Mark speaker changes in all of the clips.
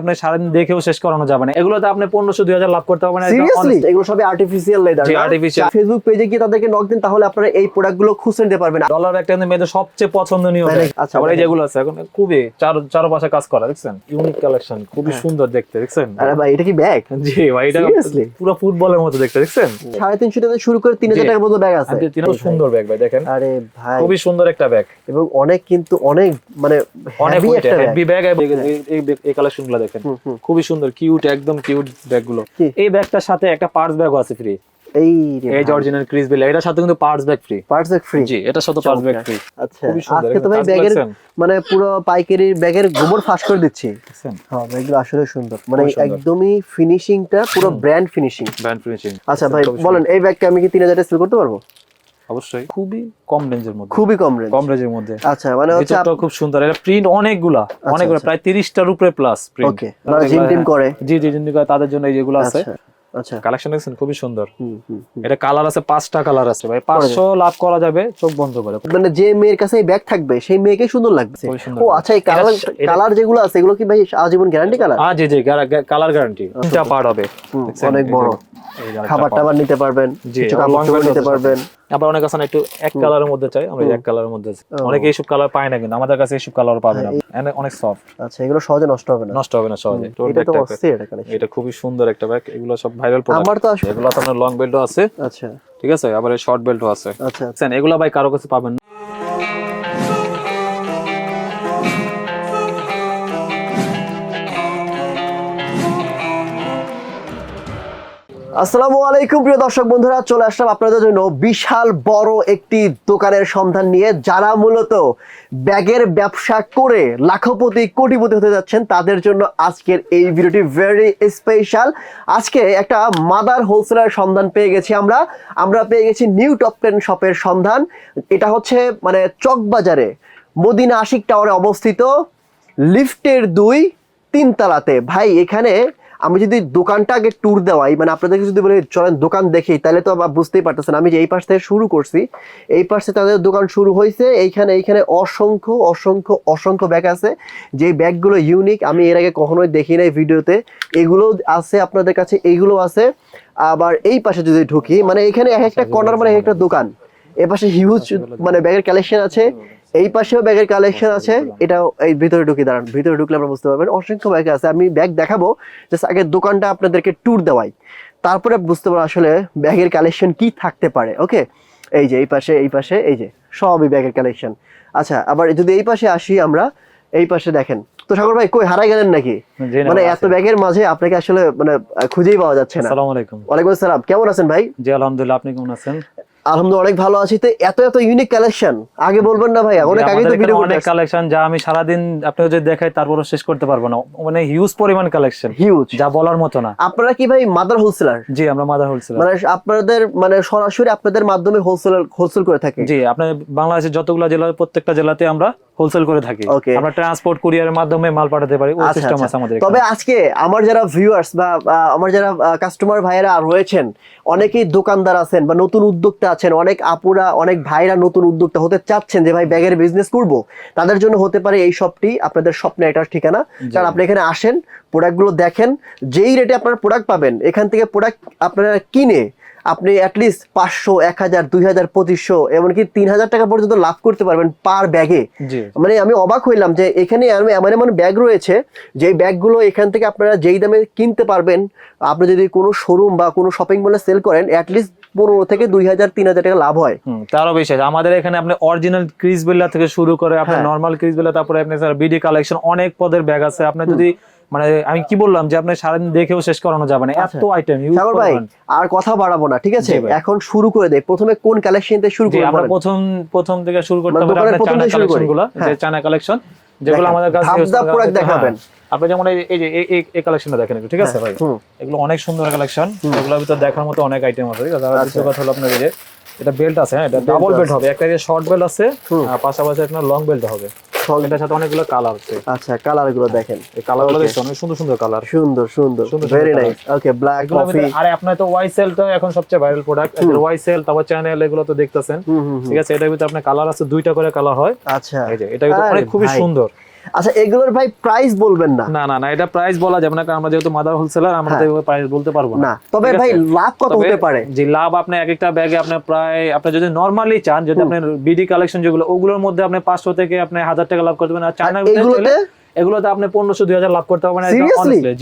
Speaker 1: আপনি সারাদিন দেখেও শেষ করানো যাবে না। এগুলোতে আপনি পনেরোশো দুই হাজার লাভ করতে পারবেন।
Speaker 2: সিরিয়াসলি এগুলো সবই আর্টিফিশিয়াল লেদার
Speaker 1: artificial।
Speaker 2: ফেসবুক পেজে গিয়ে তাদেরকে নক দিন তাহলে আপনারা এই প্রোডাক্টগুলো খুঁজে নিতে পারবেন।
Speaker 1: ডলার একটা কিন্তু মেয়েদের সবচেয়ে পছন্দনীয়
Speaker 2: আচ্ছা,
Speaker 1: আবার এই যেগুলো আছে এখন খুবই চার চারপাশে কাজ করা দেখছেন? ইউনিক কালেকশন খুবই
Speaker 2: হ্যাঁ।
Speaker 1: সুন্দর দেখতে দেখছেন?
Speaker 2: আরে ভাই এটা কি ব্যাগ
Speaker 1: জি ভাই এটা পুরো ফুটবলের মতো দেখতে দেখছেন?
Speaker 2: সাড়ে তিনশো টাকা থেকে শুরু করে তিন হাজার টাকার মতো ব্যাগ আছে।
Speaker 1: সুন্দর ব্যাগ ভাই দেখেন।
Speaker 2: আরে ভাই।
Speaker 1: খুবই সুন্দর একটা ব্যাগ
Speaker 2: এবং অনেক কিন্তু অনেক মানে
Speaker 1: অনেক
Speaker 2: একটা ব্যাগ
Speaker 1: এই কালেকশনগুলো দেখেন। খুবই সুন্দর কিউট একদম কিউট ব্যাগগুলো
Speaker 2: কি?
Speaker 1: এই ব্যাগটার সাথে একটা পার্স ব্যাগও আছে ফ্রি
Speaker 2: এই
Speaker 1: এই অরিজিনাল ক্রিস বিল এটার সাথে কিন্তু purse bag free
Speaker 2: perfect free
Speaker 1: জি এটার সাথে পার্স ব্যাগ ফ্রি
Speaker 2: আচ্ছা আজকে তো ভাই ব্যাগের মানে পুরো পাইকারি ব্যাগের গোবর ফাঁস করে দিচ্ছি। হ্যাঁ ব্যাগগুলো আসলে সুন্দর। মানে। একদমই ফিনিশিংটা পুরো ব্র্যান্ড ফিনিশিং
Speaker 1: ব্যান্ড ফিনিশিং
Speaker 2: আচ্ছা ভাই বলেন এই ব্যাগটা আমি কি তিন হাজার সেল করতে পারব?
Speaker 1: অবশ্যই। খুবই কম রেঞ্জের মধ্যে।
Speaker 2: খুবই কম রেঞ্জ
Speaker 1: কম রেঞ্জের মধ্যে।
Speaker 2: আচ্ছা মানে হচ্ছে
Speaker 1: ভিতরটাও খুব সুন্দর। এটা প্রিন্ট অনেকগুলা অনেকগুলো
Speaker 2: আচ্ছা।
Speaker 1: প্রায় তিরিশটার উপরে প্লাস প্রিন্ট
Speaker 2: ওকে যারা জিম টিম করে।
Speaker 1: জি জি জিন্দি করে তাদের জন্য এই যেগুলো আছে।
Speaker 2: আচ্ছা আচ্ছা।
Speaker 1: কালেকশন দেখছেন? খুবই সুন্দর।
Speaker 2: হুম, হুম, হুম।
Speaker 1: এটা কালার আছে পাঁচটা কালার আছে ভাই। পাঁচশো লাভ করা যাবে চোখ বন্ধ করে।
Speaker 2: মানে যে মেয়ের কাছে এই ব্যাগ থাকবে সেই মেয়েকে সুন্দর লাগবে। ও আচ্ছা এই কালার
Speaker 1: এটা- এটা-
Speaker 2: কালার যেগুলো আছে এগুলো কি ভাই আজীবন গ্যারান্টি কালার
Speaker 1: হ্যাঁ জি জি কালার গ্যারান্টি তিনটা পার্ট হবে।
Speaker 2: অনেক বড়। খাবার টাবার নিতে পারবেন কিছু কাপড় নিতে পারবেন।
Speaker 1: আবার অনেক আছে একটু এক কালারের মধ্যে চাই আমরা এক কালারের মধ্যে অনেকে এইসব কালার পায় না কিন্তু আমাদের কাছে এইসব কালার পাবে না। অনেক সফট
Speaker 2: আচ্ছা এগুলো সহজে নষ্ট হবে না।
Speaker 1: নষ্ট হবে না সহজে।
Speaker 2: এটা তো অস্থির এটা কালেকশন
Speaker 1: এটা খুবই সুন্দর একটা ব্যাগ এগুলো সব ভাইরাল প্রোডাক্ট
Speaker 2: আমার তো
Speaker 1: এগুলো তো আপনার লং বেল্টও আছে।
Speaker 2: আচ্ছা।
Speaker 1: ঠিক আছে? আবার শর্ট বেল্টও আছে।
Speaker 2: আচ্ছা।
Speaker 1: এগুলো ভাই কারও কাছে পাবেন না।
Speaker 2: আসসালামু আলাইকুম, প্রিয় দর্শক বন্ধুরা, চলে আসলাম আপনাদের জন্য বিশাল বড় একটি দোকানের সন্ধান নিয়ে। যারা মূলত ব্যাগের ব্যবসা করে লাখপতি, কোটিপতি হতে যাচ্ছেন, তাদের জন্য আজকের এই ভিডিওটি ভেরি স্পেশাল আজকে একটা মাদার হোলসেলার সন্ধান পেয়ে গেছি আমরা। আমরা পেয়ে গেছি নিউ টপ টেন শপের সন্ধান। এটা হচ্ছে মানে চকবাজারে, মদিনা আশিক টাওয়ারে অবস্থিত। লিফটের দুই তিনতলাতে। ভাই, এখানে আমি যদি দোকানটা আগে ট্যুর দেওয়াই মানে আপনাদেরকে যদি বলি চলেন দোকান দেখি তাহলে তো আবার বুঝতেই পারতেছেন আমি যে এই পাশ থেকে শুরু করছি এই পাশে তাদের দোকান শুরু হয়েছে এইখানে এইখানে অসংখ্য অসংখ্য অসংখ্য ব্যাগ আছে যে ব্যাগগুলো ইউনিক আমি এর আগে কখনোই দেখি নাই ভিডিওতে এগুলো আছে আপনাদের কাছে এইগুলো আছে আবার এই পাশে যদি ঢুকি মানে এখানে এক একটা কর্নার মানে এক একটা দোকান এ পাশে হিউজ মানে ব্যাগের কালেকশন আছে এই পাশেও ব্যাগের কালেকশন আছে। এটাও এই ভিতরে ঢুকে দাঁড়ান। ভিতরে ঢুকলে আমরা বুঝতে পারবেন। অসংখ্য ব্যাগ আছে। আমি ব্যাগ দেখাবো। জাস্ট আগে দোকানটা আপনাদেরকে ট্যুর দেওয়াই। তারপরে বুঝতে পারব আসলে ব্যাগের কালেকশন কি থাকতে পারে। ওকে এই যে এই পাশে এই পাশে এই যে সবই ব্যাগের কালেকশন আচ্ছা আবার যদি এই পাশে আসি আমরা এই পাশে দেখেন। তো সাগর ভাই কই হারাই গেলেন নাকি? মানে এত ব্যাগের মাঝে আপনাকে আসলে মানে খুঁজেই পাওয়া যাচ্ছে না।
Speaker 1: আসসালামু আলাইকুম।
Speaker 2: ওয়ালাইকুম আসসালাম। কেমন আছেন ভাই?
Speaker 1: জি আলহামদুলিল্লাহ আপনি কেমন আছেন?
Speaker 2: আলহামদুলিল্লাহ অনেক ভালো আছি। তো এত এত ইউনিক কালেকশন আগে বলবেন না ভাই অনেক আগে তো ভিডিও
Speaker 1: অনেক কালেকশন যা আমি সারাদিন আপনাকে যদি দেখাই তারপরও শেষ করতে পারব না। মানে হিউজ পরিমাণ কালেকশন
Speaker 2: হিউজ
Speaker 1: যা বলার মতো না।
Speaker 2: আপনারা কি ভাই মাদার হোলসেলার
Speaker 1: জি আমরা মাদার হোলসেলার
Speaker 2: মানে আপনাদের মানে সরাসরি আপনাদের মাধ্যমে হোলসেল হোলসেল করে থাকি।
Speaker 1: জি আপনার বাংলাদেশের যতগুলো জেলা প্রত্যেকটা জেলাতে আমরা হোলসেল করে থাকি. আমরা ট্রান্সপোর্ট কুরিয়ারের মাধ্যমে মাল পাঠাতে পারি ওই
Speaker 2: আচ্ছা,
Speaker 1: সিস্টেম
Speaker 2: আচ্ছা।
Speaker 1: আছে আমাদের
Speaker 2: তবে আজকে আমার যারা ভিউয়ার্স বা বা আমার যারা কাস্টমার ভাইয়েরা রয়েছেন অনেকেই দোকানদার আছেন বা নতুন উদ্যোক্তা আছেন অনেক আপুরা অনেক ভাইরা নতুন উদ্যোক্তা হতে চাচ্ছেন যে ভাই ব্যাগের বিজনেস করব? তাদের জন্য হতে পারে এই শপটি আপনাদের স্বপ্নে এটার ঠিকানা। কারণ আপনি এখানে আসেন প্রোডাক্টগুলো দেখেন যেই রেটে আপনারা প্রোডাক্ট পাবেন এখান থেকে প্রোডাক্ট আপনারা কিনে আপনি অ্যাটলিস্ট পাঁচশো এক হাজার দুই হাজার পঁচিশশো এমনকি তিন হাজার টাকা পর্যন্ত লাভ করতে পারবেন পার ব্যাগে মানে আমি অবাক হইলাম যে এখানে এমন এমন ব্যাগ রয়েছে যে ব্যাগগুলো এখান থেকে আপনারা যেই দামে কিনতে পারবেন আপনি যদি কোনো শোরুম বা কোনো শপিং মলে সেল করেন অ্যাটলিস্ট পনেরো থেকে দুই হাজার তিন হাজার টাকা লাভ হয়।
Speaker 1: তারও বেশি আছে। আমাদের এখানে আপনি অরিজিনাল ক্রিজ বেল্লা থেকে শুরু করে আপনার। নর্মাল ক্রিজ বেল্লা তারপরে আপনি স্যার বিডি কালেকশন অনেক পদের ব্যাগ আছে। আপনি যদি মানে আমি কি বললাম যে আপনি সারাদিন দেখেও শেষ করানো যাবে না
Speaker 2: আচ্ছা।
Speaker 1: এত আইটেম
Speaker 2: সাগর ভাই আর কথা বাড়াবো না ঠিক আছে এখন শুরু করে দেয় প্রথমে কোন কালেকশন থেকে শুরু
Speaker 1: জি
Speaker 2: করে
Speaker 1: আমরা প্রথম প্রথম থেকে শুরু করতে
Speaker 2: মানে দোকানের
Speaker 1: আপনার
Speaker 2: প্রথম
Speaker 1: চায়না
Speaker 2: থেকে শুরু করি।
Speaker 1: কালেকশন যে
Speaker 2: হ্যাঁ।
Speaker 1: চায়না কালেকশন যেগুলো আমাদের কাছে হয়েছে,
Speaker 2: দেখাবেন।
Speaker 1: হ্যাঁ। আপনি যেমন এই- যে এই- এই- কালেকশনটা দেখেন একটু ঠিক আছে ভাই এগুলো অনেক সুন্দর কালেকশন এগুলোর ভিতর দেখার মতো অনেক আইটেম আছে ঠিক আছে আর। দ্বিতীয় কথা হলো আপনার এই যে এটা বেল্ট আছে হ্যাঁ? এটা ডাবল বেল্ট হবে। একটা যে শর্ট বেল্ট আছে আর পাশাপাশি একটা লং বেল্ট হবে। এটার সাথে অনেকগুলো কালার আছে।
Speaker 2: আচ্ছা কালারগুলো দেখেন।
Speaker 1: এই
Speaker 2: কালারগুলো
Speaker 1: দেখছেন অনেক সুন্দর সুন্দর কালার
Speaker 2: সুন্দর সুন্দর। Very nice okay black coffee
Speaker 1: আরে আপনার তো ওয়াই সেল তো এখন সবচেয়ে ভাইরাল প্রোডাক্টের ওয়াই সেল তারপর চ্যানেল এগুলো তো দেখতেছেন। ঠিক আছে এটার ভিতরে আপনার কালার আছে দুইটা করে কালার হয়।
Speaker 2: আচ্ছা।
Speaker 1: এই যে এটা কিন্তু অনেক খুবই সুন্দর।
Speaker 2: আচ্ছা এগুলোর ভাই প্রাইস বলবেন না।
Speaker 1: না না না এটা প্রাইস বলা যাবে না কারণ আমরা যেহেতু মাদার হোলসেলার আমরা
Speaker 2: তো
Speaker 1: প্রাইস বলতে পারব
Speaker 2: না। তবে ভাই লাভ কত হতে পারে?
Speaker 1: যে লাভ আপনি এক একটা ব্যাগে আপনি প্রায় আপনি যদি নরমালি চান যদি আপনি বিডি কালেকশন যেগুলো ওগুলোর মধ্যে আপনি পাঁচশো থেকে আপনি 1000 টাকা লাভ করতে পারবেন আর চায়না
Speaker 2: এগুলোতে
Speaker 1: এগুলোতে আপনি পনেরোশো দুই হাজার লাভ করতে পারবেন।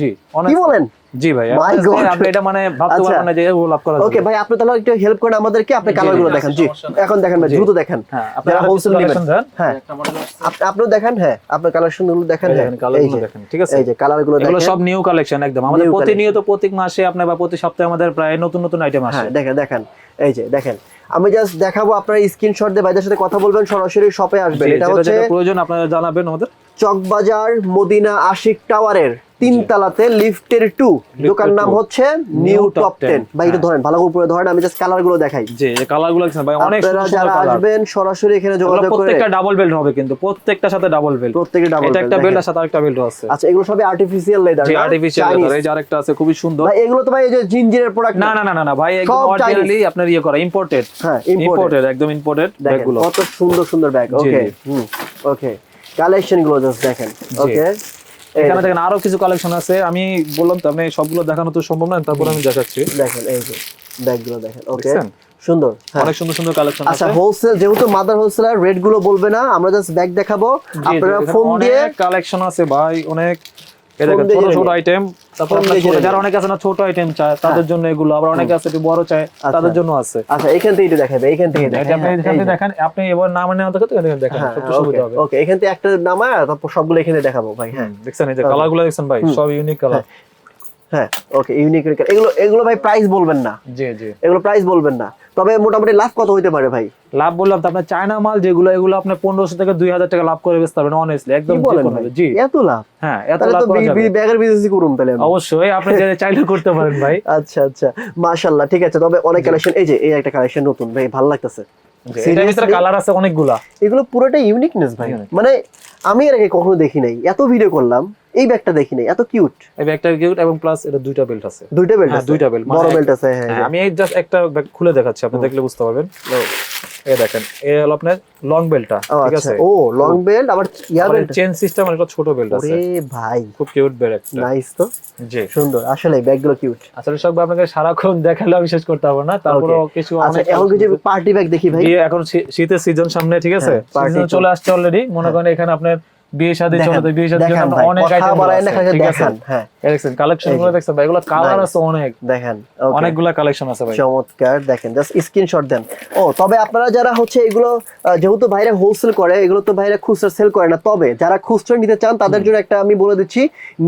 Speaker 1: জি
Speaker 2: কি বলেন?
Speaker 1: জি ভাই. আপনি এটা মানে ভাবতে
Speaker 2: আচ্ছা।
Speaker 1: পারবেন না যে এগুলো লাভ করা
Speaker 2: ওকে ভাই আপনি তাহলে একটু হেল্প করেন আমাদেরকে আপনি গুলো দেখেন। জি এখন দেখেন ভাই দ্রুত দেখেন।
Speaker 1: হ্যাঁ
Speaker 2: নেবেন। হ্যাঁ। আপনিও দেখেন হ্যাঁ। আপনার কালেকশনগুলো দেখেন হ্যাঁ
Speaker 1: গুলো দেখেন, ঠিক আছে?
Speaker 2: এই যে কালারগুলো
Speaker 1: এগুলো
Speaker 2: দেখেন।
Speaker 1: সব নিউ কালেকশন একদম। আমাদের প্রতিনিয়ত প্রত্যেক মাসে আপনি বা প্রতি সপ্তাহে আমাদের প্রায় নতুন নতুন আইটেম আসে।
Speaker 2: হ্যাঁ দেখেন দেখেন। এই যে দেখেন। আমি জাস্ট দেখাবো আপনার স্ক্রিনশট দিয়ে ভাইদের সাথে কথা বলবেন সরাসরি শপে আসবেন। এটা হচ্ছে
Speaker 1: প্রয়োজন আপনারা জানাবেন আমাদের।
Speaker 2: চকবাজার মদিনা আশিক টাওয়ারের তিন তালাতে লিফটের টু। দোকান নাম হচ্ছে নিউ টপ টেন। ভাই এটা ধরেন ভালো করে ধরেন আমি জাস্ট কালারগুলো দেখাই।
Speaker 1: যে কালারগুলো দেখছেন ভাই অনেক
Speaker 2: আপনারা
Speaker 1: সুন্দর
Speaker 2: যারা আসবেন সরাসরি এখানে যোগাযোগ করে
Speaker 1: প্রত্যেকটা ডাবল বেল্ট হবে কিন্তু প্রত্যেকটার সাথে ডাবল বেল্ট
Speaker 2: প্রত্যেকে ডাবল
Speaker 1: এটা একটা বেল্ট আর সাথে আরেকটা বেল্ট আছে।
Speaker 2: আচ্ছা এগুলো সবই আর্টিফিশিয়াল লেদার
Speaker 1: যে আর্টিফিশিয়াল লেদার এই যে আরেকটা আছে খুবই সুন্দর।
Speaker 2: ভাই এগুলো তো ভাই এই যে জিঞ্জিরের প্রোডাক্ট
Speaker 1: না না? না না ভাই একদম অরিজিনালি আপনার ইয়ে করা ইম্পোর্টেড
Speaker 2: হ্যাঁ ইম্পোর্টেড
Speaker 1: একদম ইম্পোর্টেড ব্যাগগুলো
Speaker 2: কত সুন্দর সুন্দর ব্যাগ ওকে হুম ওকে কালেকশনগুলো জাস্ট দেখেন ওকে
Speaker 1: এখানে দেখেন আরও কিছু কালেকশন আছে। আমি বললাম তো আমি সবগুলো দেখানো তো সম্ভব না তারপর আমি দেখাচ্ছি।
Speaker 2: দেখেন এই যে ব্যাগগুলো দেখেন ওকে সুন্দর হ্যাঁ।
Speaker 1: অনেক সুন্দর সুন্দর কালেকশন
Speaker 2: আচ্ছা হোলসেল যেহেতু মাদার হোলসেলার রেটগুলো বলবে না আমরা জাস্ট ব্যাগ দেখাবো। আপনারা ফোন দিয়ে
Speaker 1: কালেকশন আছে ভাই অনেক। এই
Speaker 2: ফোন
Speaker 1: ছোট ছোট আইটেম তারপর
Speaker 2: ফোন
Speaker 1: আপনার
Speaker 2: দিয়ে
Speaker 1: ছোট-
Speaker 2: জেনে
Speaker 1: যারা অনেকে আছে না ছোট আইটেম চায় তাদের জন্য এগুলো। আবার অনেকে আছে একটু বড় চায় তাদের জন্য আছে।
Speaker 2: আচ্ছা এখান থেকে দেখাবে এখান থেকে দেখেন।
Speaker 1: আপনি দেখেন। আপনি এবার নাম নেওয়া দেখেন দেখেন দেখেন
Speaker 2: হ্যাঁ
Speaker 1: সুবিধা হবে।
Speaker 2: ওকে এখান থেকে একটা নামায় তারপর সবগুলো এখানে দেখাবো ভাই হ্যাঁ।
Speaker 1: দেখছেন এই যে কালারগুলো দেখছেন ভাই সব ইউনিক কালার
Speaker 2: হ্যাঁ ওকে ইউনিক এগুলো এগুলো ভাই প্রাইস বলবেন না।
Speaker 1: জি জি।
Speaker 2: এগুলো প্রাইস বলবেন না। তবে মোটামুটি লাভ কত হইতে পারে ভাই?
Speaker 1: লাভ বললাম তো আপনার চায়না মাল যেগুলো এগুলো আপনি পনেরোশো থেকে দুই হাজার টাকা লাভ করে বেচতে পারবেন অনেস্টলি একদম জি।
Speaker 2: এত লাভ?
Speaker 1: হ্যাঁ এত লাভ করা যাবে
Speaker 2: ব্যাগের বিজনেসই করুন তাহলে।
Speaker 1: অবশ্যই আপনি চাইলে করতে পারেন ভাই।
Speaker 2: আচ্ছা আচ্ছা মাশাআল্লাহ ঠিক আছে তবে অনেক কালেকশন এই যে এই একটা কালেকশন নতুন ভাই ভালো লাগতেছে।
Speaker 1: এটার ভিতরে কালার আছে অনেকগুলা।
Speaker 2: এগুলো পুরোটা ইউনিকনেস ভাই। মানে আমি এর আগে কখনো দেখি নাই। এত ভিডিও করলাম এই ব্যাগটা দেখি নাই এত কিউট
Speaker 1: এই ব্যাগটা কিউট এবং প্লাস এটা দুইটা বেল্ট আছে।
Speaker 2: দুইটা বেল্ট
Speaker 1: হ্যাঁ,
Speaker 2: আছে?
Speaker 1: দুইটা belt,
Speaker 2: বড়
Speaker 1: মানে
Speaker 2: বেল্ট আছে হ্যাঁ
Speaker 1: হ্যাঁ, আমি এই জাস্ট একটা ব্যাগ খুলে দেখাচ্ছি আপনি দেখলে বুঝতে পারবেন। এই দেখেন এই হলো আপনার লং বেল্টটা ঠিক
Speaker 2: আচ্ছা।
Speaker 1: আছে?
Speaker 2: ও লং বেল্ট আবার ইয়ার বেল্ট
Speaker 1: চেন সিস্টেম আর একটা ছোট বেল্ট আছে।
Speaker 2: ওরে ভাই।
Speaker 1: খুব কিউট বেল্ট একটা।
Speaker 2: নাইস তো?
Speaker 1: জি।
Speaker 2: সুন্দর। আসলে ব্যাগগুলো কিউট
Speaker 1: আসলে সব আপনাকে সারাক্ষণ দেখালে আমি শেষ করতে পারব না। তারপরে কিছু
Speaker 2: আচ্ছা
Speaker 1: অনেক
Speaker 2: এখন কিছু পার্টি ব্যাগ দেখি ভাই।
Speaker 1: এখন শীতের সিজন সামনে ঠিক আছে? পার্টি চলে আসছে অলরেডি মনে করেন এখানে আপনার বিয়ে শাদী চলে বিয়ে শাদীর
Speaker 2: দেখেন
Speaker 1: জন্য অনেক আইটেম ঠিক আছে?
Speaker 2: দেখান হ্যাঁ।
Speaker 1: এই দেখছেন কালেকশনগুলো দেখছেন ভাই এগুলো কালার আছে অনেক।
Speaker 2: দেখেন.
Speaker 1: অনেকগুলা কালেকশন আছে ভাই।
Speaker 2: চমৎকার দেখেন জাস্ট স্ক্রিনশট দেন। ও তবে আপনারা যারা হচ্ছে এগুলো যেহেতু ভাইরা হোলসেল করে এগুলো তো ভাইরা খুচরা সেল করে না তবে যারা খুচরা নিতে চান তাদের জন্য একটা আমি বলে দিচ্ছি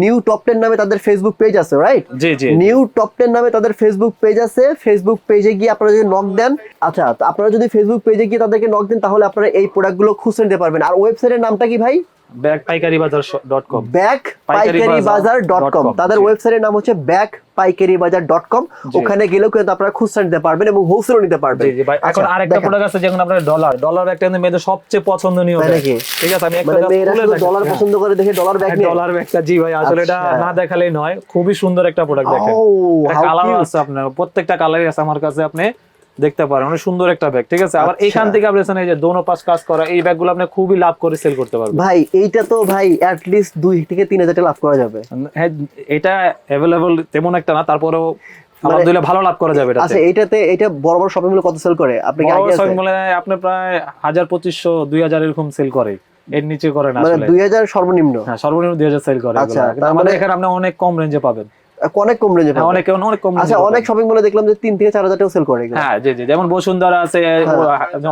Speaker 2: নিউ টপ টেন নামে তাদের ফেসবুক পেজ আছে রাইট
Speaker 1: জি জি
Speaker 2: নিউ টপ টেন নামে তাদের ফেসবুক পেজ আছে ফেসবুক পেজে গিয়ে আপনারা যদি নক দেন আচ্ছা আপনারা যদি ফেসবুক পেজে গিয়ে তাদেরকে নক দেন তাহলে আপনারা এই প্রোডাক্টগুলো খুচরা নিতে পারবেন। আর ওয়েবসাইটের নামটা কি ভাই?
Speaker 1: ব্যাগ পাইকারি বাজার ডট কম
Speaker 2: ব্যাক
Speaker 1: পাইকারি
Speaker 2: পাইকারি বাজার ডট কম তাদের ওয়েবসাইটের নাম হচ্ছে ব্যাক পাইকারি বাজার ডট কম ওখানে গেলেও কিন্তু আপনারা খুচরা নিতে পারবেন এবং হোলসেলও নিতে পারবেন।
Speaker 1: জি জি ভাই এখন
Speaker 2: আচ্ছা,
Speaker 1: আরেকটা প্রোডাক্ট আছে যেমন আপনার ডলার ডলার একটা কিন্তু মেয়েদের সবচেয়ে পছন্দনীয়
Speaker 2: নাকি?
Speaker 1: ঠিক আছে আমি একটা
Speaker 2: মানে। ডলার
Speaker 1: হ্যাঁ।
Speaker 2: পছন্দ করে দেখে ডলার ব্যাগ
Speaker 1: ডলার ব্যাগটা জি ভাই আসলে এটা
Speaker 2: আচ্ছা।
Speaker 1: না দেখালেই নয়। খুবই সুন্দর একটা প্রোডাক্ট দেখেন। কালার আছে আপনার প্রত্যেকটা কালারই আছে আমার কাছে আপনি দেখতে পারেন অনেক সুন্দর একটা ব্যাগ ঠিক আছে? আবার
Speaker 2: আচ্ছা।
Speaker 1: এখান থেকে আপনি এই যে দোনো পাঁচ কাজ করা এই ব্যাগগুলো আপনি খুবই লাভ করে সেল করতে পারবেন।
Speaker 2: ভাই এইটা তো ভাই অ্যাট লিস্ট দুই থেকে তিন হাজার টাকা লাভ করা যাবে।
Speaker 1: হ্যাঁ এটা অ্যাভেলেবল তেমন একটা না তারপরেও আলহামদুলিল্লাহ ভালো লাভ করা যাবে
Speaker 2: মানে আচ্ছা
Speaker 1: এটাতে
Speaker 2: এইটাতে এটা বড় বড় শপিং মলে কত সেল করে? আপনি কি আইডিয়া
Speaker 1: শপিং
Speaker 2: আছে?
Speaker 1: মলে আপনি প্রায় হাজার পঁচিশশো দুই হাজার এরকম সেল করে। এর নিচে করে না
Speaker 2: মানে
Speaker 1: আসলে।
Speaker 2: দুই হাজার সর্বনিম্ন?
Speaker 1: হ্যাঁ সর্বনিম্ন দুই হাজার সেল করে
Speaker 2: আচ্ছা,
Speaker 1: আমাদের
Speaker 2: মানে-
Speaker 1: এখানে আপনি অনেক কম রেঞ্জে পাবেন।
Speaker 2: অনেক কম রেঞ্জে
Speaker 1: হ্যাঁ, অনেক অনেক কম
Speaker 2: আচ্ছা অনেক শপিং মলে দেখলাম যে থেকে চার হাজার টাকা সেল করে
Speaker 1: হ্যাঁ জি জি যেমন বসুন্ধরা আছে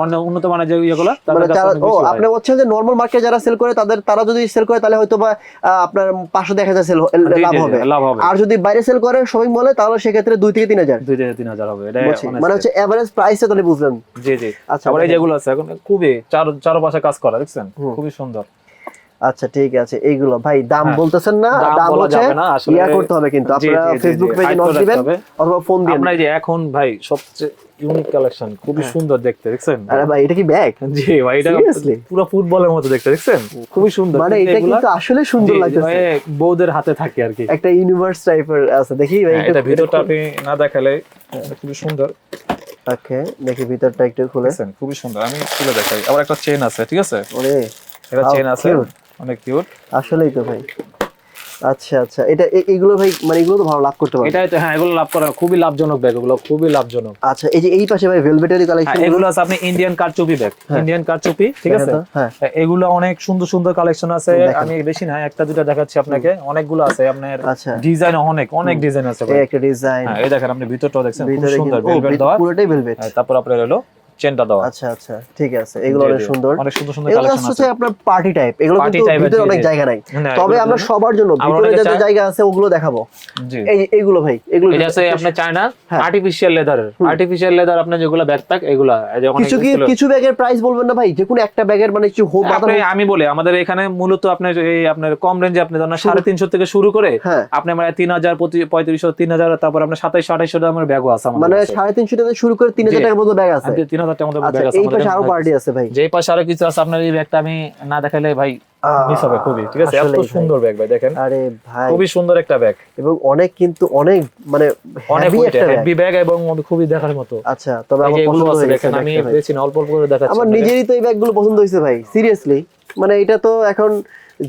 Speaker 1: অন্য উন্নত মানের যে ইয়েগুলো
Speaker 2: মানে ও আপনি বলছেন যে নর্মাল মার্কেটে যারা সেল করে তাদের তারা যদি সেল করে তাহলে হয়তো বা আপনার পাঁচশো দেখা যায় সেল লাভ হবে। আর যদি বাইরে সেল করে শপিং মলে তাহলে সেক্ষেত্রে দুই থেকে তিন হাজার।
Speaker 1: দুই থেকে তিন হাজার হবে এটা
Speaker 2: মানে হচ্ছে এভারেজ প্রাইসে তাহলে বুঝলেন।
Speaker 1: জি জি।
Speaker 2: আচ্ছা
Speaker 1: এই যেগুলো আছে এখন খুবই চার চারপাশে কাজ করা দেখছেন। খুবই সুন্দর।
Speaker 2: আচ্ছা ঠিক আছে এইগুলো। ভাই দাম
Speaker 1: হ্যাঁ।
Speaker 2: বলতেছেন না
Speaker 1: দাম
Speaker 2: হচ্ছে ইয়া করতে হবে কিন্তু। আপনারা ফেসবুক পেজে নক দিবেন অথবা ফোন দিবেন
Speaker 1: আমরা যে এখন ভাই সবচেয়ে ইউনিক কালেকশন খুবই সুন্দর দেখতে দেখছেন?
Speaker 2: আরে ভাই এটা কি ব্যাগ
Speaker 1: জি ভাই এটা পুরো ফুটবলের মতো দেখতে দেখছেন? খুবই সুন্দর।
Speaker 2: মানে এটা কিন্তু আসলে সুন্দর লাগতেছে।
Speaker 1: ভাই, হাতে থাকে আর কি।
Speaker 2: একটা ইউনিভার্স টাইপের আছে। দেখি ভাই
Speaker 1: হ্যাঁ, এটা ভিতরটা আপনি না দেখালে খুবই সুন্দর।
Speaker 2: ওকে দেখি ভিতরটা একটু খুলে।
Speaker 1: খুবই সুন্দর। আমি খুলে দেখাই। আবার একটা চেন আছে ঠিক আছে?
Speaker 2: ওরে
Speaker 1: এটা চেন আছে. অনেক কিউট
Speaker 2: আসলেই তো ভাই। আচ্ছা আচ্ছা। এটা এগুলো ভাই মানে এগুলো তো ভালো লাভ করতে পারবে।
Speaker 1: এটাই তো হ্যাঁ এগুলো লাভ করা খুবই লাভজনক ব্যাগ এগুলো খুবই লাভজনক।
Speaker 2: আচ্ছা এই যে এই পাশে ভাই ভেলভেটারি
Speaker 1: হ্যাঁ
Speaker 2: কালেকশন
Speaker 1: এগুলো আছে আপনি ইন্ডিয়ান কারচুপি ব্যাগ ইন্ডিয়ান কারচুপি ঠিক আছে?
Speaker 2: হ্যাঁ।
Speaker 1: এগুলো অনেক সুন্দর সুন্দর কালেকশন আছে। আমি বেশি না একটা দুটা দেখাচ্ছি আপনাকে। অনেকগুলো আছে আপনার
Speaker 2: আচ্ছা।
Speaker 1: ডিজাইন অনেক অনেক ডিজাইন আছে ভাই।
Speaker 2: একটা ডিজাইন
Speaker 1: হ্যাঁ এই দেখেন আপনি ভিতরটাও দেখছেন খুব সুন্দর ভেলভেট দেওয়া।
Speaker 2: পুরোটাই ভেলভেট
Speaker 1: হ্যাঁ, তারপর আপনার হলো চেনটা দেওয়া।
Speaker 2: আচ্ছা আচ্ছা ঠিক আছে এগুলো অনেক সুন্দর।
Speaker 1: অনেক সুন্দর সুন্দর
Speaker 2: এগুলো
Speaker 1: কালেকশন আছে।
Speaker 2: আপনার পার্টি টাইপ এগুলো কিন্তু ভিতরে অনেক জায়গা নাই। তবে আমরা সবার জন্য ভিতরে যত জায়গা আছে ওগুলো দেখাবো।
Speaker 1: জি।
Speaker 2: এই এইগুলো ভাই এগুলো
Speaker 1: এটা আছে আপনার চায়না। আর্টিফিশিয়াল আর্টিফিশিয়াল লেদার আপনার যেগুলো ব্যাকপ্যাক এগুলা
Speaker 2: কিছু কি কিছু ব্যাগের প্রাইস বলবেন না ভাই? যে কোনো একটা ব্যাগের মানে কিছু হোম
Speaker 1: আপনি আমি বলে আমাদের এখানে মূলত আপনার এই আপনার কম রেঞ্জে আপনি ধরেন সাড়ে তিনশো থেকে শুরু করে
Speaker 2: হ্যাঁ।
Speaker 1: আপনি মানে তিন হাজার পঁয়ত্রিশশো তিন হাজার তারপর আপনার সাতাইশশো আঠাইশশো দামের ব্যাগও আছে আমাদের
Speaker 2: মানে
Speaker 1: কাছে।
Speaker 2: সাড়ে তিনশো টাকা শুরু করে তিন হাজার
Speaker 1: জি।
Speaker 2: টাকার মতো ব্যাগ আছে।
Speaker 1: আপনি তিন হাজার টাকার মধ্যে
Speaker 2: আচ্ছা
Speaker 1: ব্যাগ আছে
Speaker 2: এই পাশে
Speaker 1: আরও
Speaker 2: পার্টি আছে ভাই।
Speaker 1: যেই পাশে আরও কিছু আছে আপনার এই ব্যাগটা আমি না দেখালে ভাই মিস হবে খুবই। ঠিক আছে? এত সুন্দর ব্যাগ ভাই দেখেন।
Speaker 2: আরে ভাই।
Speaker 1: খুবই সুন্দর একটা ব্যাগ
Speaker 2: এবং অনেক কিন্তু অনেক মানে
Speaker 1: অনেক হেভি ব্যাগ এবং খুবই দেখার মতো।
Speaker 2: আচ্ছা তবে আমার পছন্দ হয়েছে
Speaker 1: দেখেন আমি বেশি অল্প অল্প করে দেখাচ্ছি
Speaker 2: আমার। নিজেরই তো এই ব্যাগগুলো পছন্দ হয়েছে ভাই সিরিয়াসলি মানে এটা তো এখন